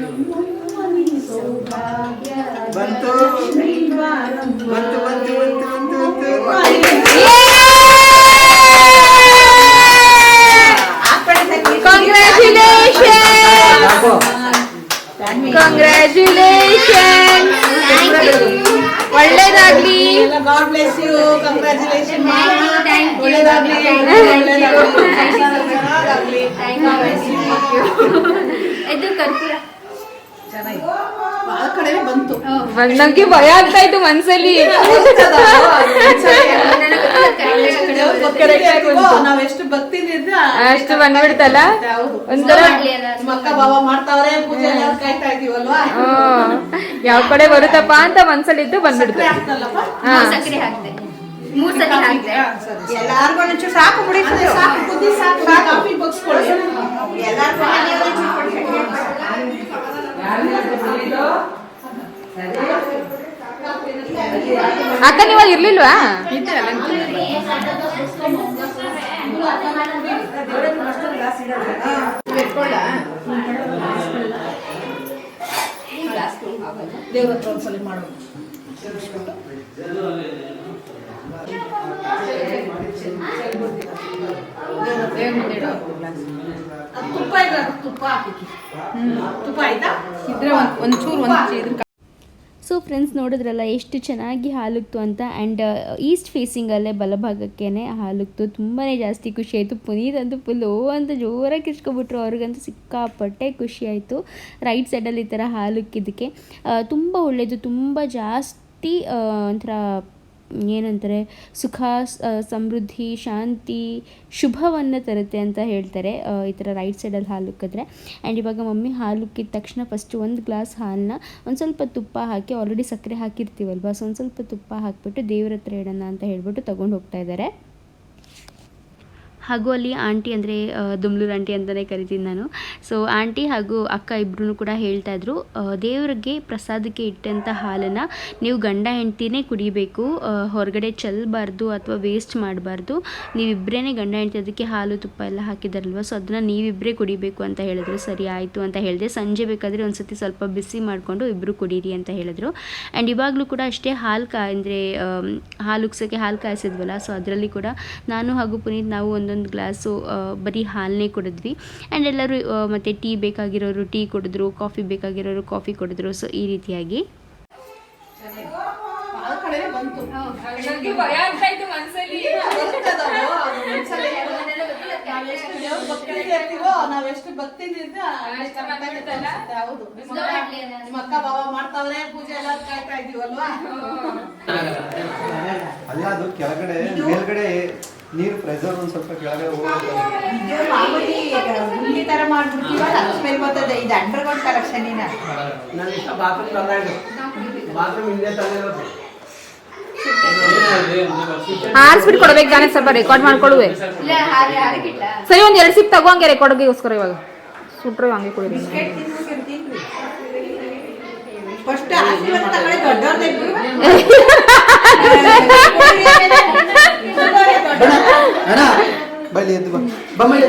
D: ನಮ್ಮಮ್ಮ ನೀ ಸೌಭಾಗ್ಯದ
G: ಬಂತು ಬಂತು ಬಂತು ಬಂತು ಬಂತು ಬಂತು.
E: ಒಳ್ಳೇದಾಗ್ಲಿ
B: ಗಾಡ್ ಬ್ಲೆಸ್ ಯು
D: you.
B: ಒಳ್ಳೇದಾಗ್ಲಿ ಒಳ್ಳೇದಾಗ್ಲಿ.
D: ಇದು ಕರ್ಪೂರ
E: ಒಂದ್ ನಂಗೆ ಭಯ ಆಗ್ತಾ ಇತ್ತು ಮನ್ಸಲ್ಲಿ
B: ನಾವೆಷ್ಟು ಇದ್ರೆ
E: ಅಷ್ಟು ಬಂದ್ಬಿಡ್ತಲ್ಲ
B: ಒಂದ್ಸಲ
E: ಒಂಥರ. ಯಾವ ಕಡೆ ಬರುತ್ತಪ್ಪ ಅಂತ ಮನ್ಸಲ್ಲಿದ್ದು ಬಂದ್ಬಿಡ್ತು
B: ಸಕ್ಕರೆ ಹಾಕ್ತಲ್ಲಪ್ಪ
E: ಹಾ
D: ಸಕ್ಕರೆ ಹಾಕ್ದೆ ಮೂರ್ ಸತಿ ಹಾಕ್ದೆ
B: ಎಲ್ಲಾರ್ಗು ಸಾಕು ಬಿಡಿ ಸಾಕು ಸಾಕು ಕಾಫಿ ಬಗ್ಸ್ಕೊಳ್ಳಿ
E: ಅಕ್ಕ ನೀವು ಇರ್ಲಿಲ್ವಾ?
B: ದೇವ್ರ ಹತ್ರ ಒಂದ್ಸಲಿ ಮಾಡೋದು ಅದು ತುಪ್ಪ ಇದೆ ತುಪ್ಪ ಹಾಕಿ ತುಪ್ಪ ಆಯ್ತಾ?
A: ಸೊ ಫ್ರೆಂಡ್ಸ್ ನೋಡಿದ್ರಲ್ಲ ಎಷ್ಟು ಚೆನ್ನಾಗಿ ಹಾಲುಕ್ತು ಅಂತ. ಆ್ಯಂಡ್ ಈಸ್ಟ್ ಫೇಸಿಂಗಲ್ಲೇ ಬಲಭಾಗಕ್ಕೇ ಹಾಲುಕ್ತು. ತುಂಬಾ ಜಾಸ್ತಿ ಖುಷಿ ಆಯಿತು. ಪುನೀತ್ ಅಂತೂ ಫುಲ್ ಓ ಅಂತ ಜೋರಾಗಿ ಕಿರ್ಚ್ಕೊಬಿಟ್ರು. ಅವ್ರಿಗಂತೂ ಸಿಕ್ಕಾಪಟ್ಟೆ ಖುಷಿ ಆಯಿತು. ರೈಟ್ ಸೈಡಲ್ಲಿ ಈ ಥರ ಹಾಲುಕ್ಕಿದ್ದಕ್ಕೆ. ತುಂಬ ಒಳ್ಳೆಯದು ತುಂಬ ಜಾಸ್ತಿ ಆ, ಒಂಥರ ಏನಂತಾರೆ, ಸುಖ ಸಮೃದ್ಧಿ, ಶಾಂತಿ, ಶುಭವನ್ನು ತರುತ್ತೆ ಅಂತ ಹೇಳ್ತಾರೆ ಈ ಥರ ರೈಟ್ ಸೈಡಲ್ಲಿ ಹಾಲು ಉಕ್ಕಿದ್ರೆ ಆ್ಯಂಡ್ ಇವಾಗ ಮಮ್ಮಿ ಹಾಲು ಉಕ್ಕಿದ ತಕ್ಷಣ ಫಸ್ಟ್ ಒಂದು ಗ್ಲಾಸ್ ಹಾಲನ್ನ ಒಂದು ಸ್ವಲ್ಪ ತುಪ್ಪ ಹಾಕಿ ಆಲ್ರೆಡಿ ಸಕ್ಕರೆ ಹಾಕಿರ್ತೀವಲ್ವ ಸೊ ಒಂದು ಸ್ವಲ್ಪ ತುಪ್ಪ ಹಾಕಿಬಿಟ್ಟು ದೇವ್ರ ಹತ್ರ ಇಡೋಣ ಅಂತ ಹೇಳ್ಬಿಟ್ಟು ತೊಗೊಂಡು ಹೋಗ್ತಾ ಇದ್ದಾರೆ. ಹಾಗೂ ಅಲ್ಲಿ ಆಂಟಿ ಅಂದರೆ ದುಮ್ಲೂರು ಆಂಟಿ ಅಂತಲೇ ಕರಿತೀನಿ ನಾನು. ಸೊ ಆಂಟಿ ಹಾಗೂ ಅಕ್ಕ ಇಬ್ಬರೂ ಕೂಡ ಹೇಳ್ತಾ ಇದ್ರು ಆ, ದೇವ್ರಿಗೆ ಪ್ರಸಾದಕ್ಕೆ ಇಟ್ಟಂಥ ಹಾಲನ್ನು ನೀವು ಗಂಡ ಹೆಂಡ್ತಿನೇ ಕುಡಿಬೇಕು ಹೊರಗಡೆ ಚೆಲ್ಲಬಾರ್ದು ಅಥವಾ ವೇಸ್ಟ್ ಮಾಡಬಾರ್ದು. ನೀವಿಬ್ಬರೇ ಗಂಡ ಹೆಂಡ್ತಿ ಅದಕ್ಕೆ ಹಾಲು ತುಪ್ಪ ಎಲ್ಲ ಹಾಕಿದಾರಲ್ವ ಸೊ ಅದನ್ನು ನೀವಿಬ್ಬರೇ ಕುಡಿಬೇಕು ಅಂತ ಹೇಳಿದ್ರು. ಸರಿ ಆಯಿತು ಅಂತ ಹೇಳಿದೆ. ಸಂಜೆ ಬೇಕಾದರೆ ಒಂದು ಸತಿ ಸ್ವಲ್ಪ ಬಿಸಿ ಮಾಡಿಕೊಂಡು ಇಬ್ಬರು ಕುಡೀರಿ ಅಂತ ಹೇಳಿದ್ರು. ಆ್ಯಂಡ್ ಇವಾಗಲೂ ಕೂಡ ಅಷ್ಟೇ ಹಾಲು ಕಾ ಅಂದರೆ ಹಾಲು ಉಗ್ಸೋಕ್ಕೆ ಹಾಲು ಕಾಯಿಸಿದ್ವಲ್ಲ ಸೊ ಅದರಲ್ಲಿ ಕೂಡ ನಾನು ಹಾಗೂ ಪುನೀತ್ ನಾವು ಒಂದೊಂದು ಗ್ಲಾಸು ಬರೀ ಹಾಲನ್ನೇ ಕುಡಿದ್ವಿ. ಆ್ಯಂಡ್ ಎಲ್ಲರೂ ಮತ್ತು ಟೀ ಬೇಕಾಗಿರೋರು ಟೀ ಕುಡಿದ್ರು ಕಾಫಿ ಬೇಕಾಗಿರೋರು ಕಾಫಿ ಕುಡಿದ್ರು. ಸೊ ಈ ರೀತಿಯಾಗಿ.
B: ನಾವೆಷ್ಟು ಭಕ್ತಿಯಿಂದ ನಿಮ್ಮ ಅಕ್ಕ- ಬಾಬಾ ಮಾಡ್ತಾವ್ರೆ ಪೂಜೆ ಎಲ್ಲ ಕಾಯ್ತಾ ಇದೀವಲ್ವಾ
G: ಅಲ್ಲ ಅದು ಕೆಳಗಡೆ ಮೇಲ್ಗಡೆ ನೀರು ಪ್ರೆಸರ್ ಒಂದ್ ಸ್ವಲ್ಪ
H: ಕೆಳಗೆ ಮಾಮೂಲಿ ಮಾಡ್ಬಿಡ್ತೀವಲ್ಲ ಬರ್ತದೆ. ಇದು
I: ಇಷ್ಟ ಬಾತ್ರೂಮ್ ಬಾತ್ರೂಮ್ ಹಿಂದೆ ತಂದಿರೋದು
E: ಆರಿಸ್ಬಿಟ್ಟು ಕೊಡ್ಬೇಕು ಜಾನೆ ಸ್ವಲ್ಪ ರೆಕಾರ್ಡ್ ಮಾಡ್ಕೊಡುವೆ ಸರಿ ಒಂದ್ ಎರಡು ಸಿಪ್ ತಗೋ ಹಂಗೆ ರೆಕಾರ್ಡ್ಗೋಸ್ಕರ ಇವಾಗ. ಸುಟ್ರೆ ಹಂಗೆ ಕುಡಿರಿ.
H: ಫಸ್ಟ್ ಆಶೀರ್ವಾದ ತಗೊಳ್ಳಿ ದೊಡ್ಡವ್ರದ್ದು ಇಬ್ರು.
G: ಬಣ ಅಣ್ಣ ಬಲ್ಲಿ ಎದ್ದು ಬಾ ಬಾ ಮಾಡಿ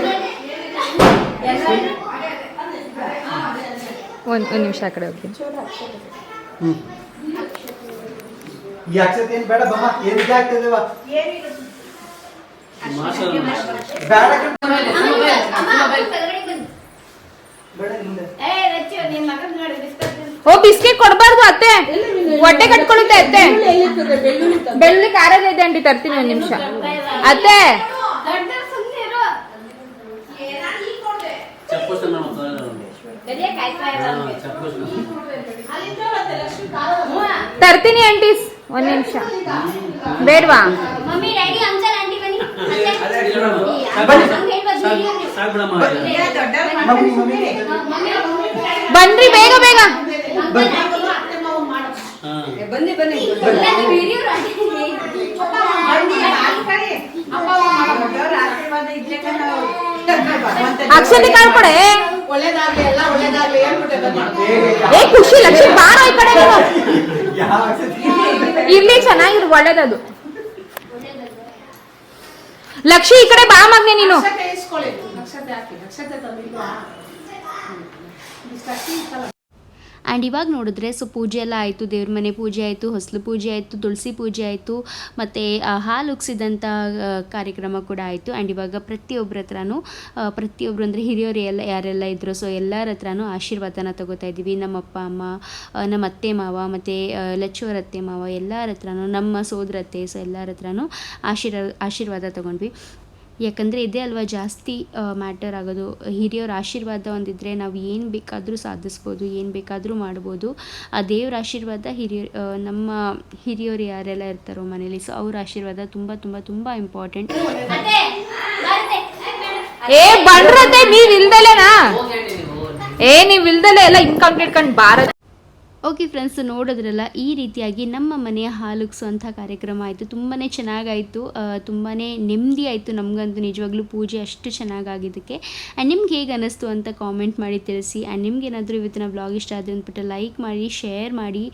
E: ಒಂದ್ ಒಂದ್ ನಿಮಿಷ ಆ ಕಡೆ ಹೋಗ್ತೀನಿ
G: ಹ್ಞೂ ಈ ಅಕ್ಷತೆ ಏನು ಬೇಡ ಬಮ್ಮ ಏನು ಆಗ್ತದೆ ಬಾ
I: ಮಾಸ್ಟರ್
G: ಬೇಡ ಕಣ್-
D: ಅಮ್ಮ ಕೆಳಗಡೆ ಬಂದು
G: ಬೇಡ ಹಿಂದೆ
D: ಏ ರಚ್ಚು ನಿನ್ ಮಗನ್ ನೋಡಿ ಬಿಸ್ಕತ್
E: ಓ ಬಿಸ್ಕೆಟ್ ಕೊಡಬಾರ್ದು ಅತ್ತೆ. ಹೊಟ್ಟೆ ಕಟ್ಕೊಳ್ಳುತ್ತೆ ಅತ್ತೆ. ಬೆಳ್ಳಿ ಖಾರದ ಇದೆ ಅಂಡಿ ತರ್ತೀನಿ ಒಂದ್ ನಿಮಿಷ. ಅತ್ತೆ. ತರ್ತೀನಿ ಆಂಟೀಸ್ ಒಂದ್ ನಿಮಿಷ ಬೇಡ್ವಾ
D: ಮಮ್ಮಿ ಡ್ಯಾಡಿ ಅಂಕಲ್ ಆಂಟಿ ಬನ್ನಿ ಅತ್ತೆ. ಈ
I: ಬನ್ನಿ.
D: ಹಂಗ್ ಹೇಳ್ಬಾರ್ದು,
I: ಸಾಕು
D: ನೀವು ನೀವು.
I: ಸಾಕು ಬಿಡಮ್ಮ
H: ಏ, ದೊಡ್ಡವ್ರು
G: ಮಮ್ಮಿ
H: ಮಾಡ್ತಾರೆ
G: ಮಮ್ಮಿ
H: ಸುಮ್ನಿರಿ.
D: ಮಮ್ಮಿ ಮಮ್ಮಿ
E: ಬನ್ರಿ ಬೇಗ ಬೇಗ
B: ಅತ್ತೆ ಮಾವ ಮಾಡಪ್ಪ.
I: ಹಾ
C: ಬನ್ನಿ ಬನ್ನಿ
D: ಇಲ್ಲ, ನೀವು ಹಿರಿಯವ್ರು ಆಂಟಿ.
H: ಬನ್ನಿ, ಮಾಡ್ಕೊಳ್ಳಿ. ಅಪ್ಪ ಅಮ್ಮ ಮಾಡೋ ದೊಡ್ಡವ್ರ ಆಶೀರ್ವಾದ ಇದ್ರೆ ಕಣೋ. ಭಗವಂತ
E: ಅಕ್ಷತೆ ಕಾಳ್ಕೊಡೆ
B: ಒಳ್ಳೇದಾಗ್ಲಿ ಎಲ್ಲ ಒಳ್ಳೇದಾಗ್ಲಿ ಹೇಳ್ಬಿಟ್ಟೆ ಬನ್ನಿ.
E: ಏ ಖುಷಿ ಲಕ್ಷ್ಮಿ ಬಾರೋ ಈ ಕಡೆ ನೀನು
G: ಯಾವ ಅಕ್ಷತೆ
E: ಇರ್ಲಿ ಚೆನ್ನಾಗಿರು ಒಳ್ಳೇದದು. ಲಕ್ಷ್ಮಿ ಈ ಕಡೆ ಬಾ ಮಗ್ನೆ ನೀನು
B: ತಂದಿಲ್ವಾ ಇಷ್ಟು ಅಕ್ಕಿ ಇತ್ತಲ್ಲ.
A: ಆ್ಯಂಡ್ ಇವಾಗ ನೋಡಿದ್ರೆ ಸೊ ಪೂಜೆ ಎಲ್ಲ ಆಯಿತು, ದೇವ್ರ ಮನೆ ಪೂಜೆ ಆಯಿತು, ಹೊಸಲು ಪೂಜೆ ಆಯಿತು, ತುಳಸಿ ಪೂಜೆ ಆಯಿತು, ಮತ್ತು ಹಾಲು ಉಗ್ಸಿದಂಥ ಕಾರ್ಯಕ್ರಮ ಕೂಡ ಆಯಿತು. ಆ್ಯಂಡ್ ಇವಾಗ ಪ್ರತಿಯೊಬ್ಬರ ಹತ್ರನೂ ಪ್ರತಿಯೊಬ್ಬರು ಅಂದರೆ ಹಿರಿಯರು ಎಲ್ಲ, ಯಾರೆಲ್ಲ ಇದ್ದರು ಸೊ ಎಲ್ಲರ ಹತ್ರನೂ ಆಶೀರ್ವಾದನ ತಗೋತಾ ಇದ್ದೀವಿ. ನಮ್ಮ ಅಪ್ಪ ಅಮ್ಮ ನಮ್ಮ ಅತ್ತೆ ಮಾವ, ಮತ್ತು ಲಚ್ಚೋರ ಅತ್ತೆ ಮಾವ, ಎಲ್ಲರ ಹತ್ರನೂ, ನಮ್ಮ ಸೋದರತ್ತೆ ಸೊ ಎಲ್ಲರ ಹತ್ರನೂ ಆಶೀರ್ವ, ಆಶೀರ್ವಾದ ತೊಗೊಂಡ್ವಿ. ಯಾಕಂದರೆ ಇದೇ ಅಲ್ವಾ ಜಾಸ್ತಿ ಮ್ಯಾಟರ್ ಆಗೋದು. ಹಿರಿಯರ ಆಶೀರ್ವಾದ ಒಂದಿದ್ರೆ ನಾವು ಏನು ಬೇಕಾದರೂ ಸಾಧಿಸ್ಬೋದು ಏನು ಬೇಕಾದರೂ ಮಾಡ್ಬೋದು. ಆ ದೇವ್ರ ಆಶೀರ್ವಾದ ಹಿರಿಯ ನಮ್ಮ ಹಿರಿಯರು ಯಾರೆಲ್ಲ ಇರ್ತಾರೋ ಮನೇಲಿ ಸೊ ಅವ್ರ ಆಶೀರ್ವಾದ ತುಂಬ ತುಂಬ ತುಂಬ ಇಂಪಾರ್ಟೆಂಟ್
D: ಏ,
E: ಬಂದ್ರತೆ ನೀವ್ ಇಲ್ದಲೇನಾ? ಏ ನೀವು ಇಲ್ದಲೆ ಎಲ್ಲ ಇನ್ಕಂಪ್ಲೀಟ್ ಕಂಡು ಬಾರ
A: ಓಕೆ ಫ್ರೆಂಡ್ಸ್ ನೋಡಿದ್ರಲ್ಲ ಈ ರೀತಿಯಾಗಿ ನಮ್ಮ ಮನೆಯ ಹಾಲುಗ್ಸುವಂಥ ಕಾರ್ಯಕ್ರಮ ಆಯಿತು. ತುಂಬಾ ಚೆನ್ನಾಗಾಯಿತು. ತುಂಬಾ ನೆಮ್ಮದಿ ಆಯಿತು ನಮಗಂತೂ ನಿಜವಾಗ್ಲೂ ಪೂಜೆ ಅಷ್ಟು ಚೆನ್ನಾಗಾಗಿದ್ದಕ್ಕೆ. ಆ್ಯಂಡ್ ನಿಮ್ಗೆ ಹೇಗೆ ಅನ್ನಿಸ್ತು ಅಂತ ಕಾಮೆಂಟ್ ಮಾಡಿ ತಿಳಿಸಿ. ಆ್ಯಂಡ್ ನಿಮ್ಗೇನಾದರೂ ಇವತ್ತಿನ ಬ್ಲಾಗ್ ಇಷ್ಟ ಆದರೆ ಅಂದ್ಬಿಟ್ಟು ಲೈಕ್ ಮಾಡಿ ಶೇರ್ ಮಾಡಿ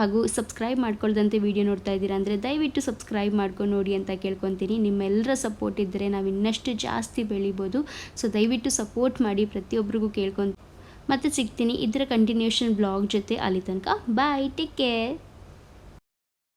A: ಹಾಗೂ ಸಬ್ಸ್ಕ್ರೈಬ್ ಮಾಡ್ಕೊಳ್ದಂತೆ ವಿಡಿಯೋ ನೋಡ್ತಾ ಇದ್ದೀರಾ ಅಂದರೆ ದಯವಿಟ್ಟು ಸಬ್ಸ್ಕ್ರೈಬ್ ಮಾಡ್ಕೊಂಡು ನೋಡಿ ಅಂತ ಕೇಳ್ಕೊತೀನಿ. ನಿಮ್ಮೆಲ್ಲರ ಸಪೋರ್ಟ್ ಇದ್ದರೆ ನಾವು ಇನ್ನಷ್ಟು ಜಾಸ್ತಿ ಬೆಳಿಬೋದು. ಸೊ ದಯವಿಟ್ಟು ಸಪೋರ್ಟ್ ಮಾಡಿ ಪ್ರತಿಯೊಬ್ಬರಿಗೂ ಕೇಳ್ಕೊತ ಮತ್ತೆ ಸಿಗ್ತೀನಿ ಇದರ ಕಂಟಿನ್ಯೂಷನ್ ಬ್ಲಾಗ್ ಜೊತೆ ಅಲ್ಲಿ ತನಕ. Bye take care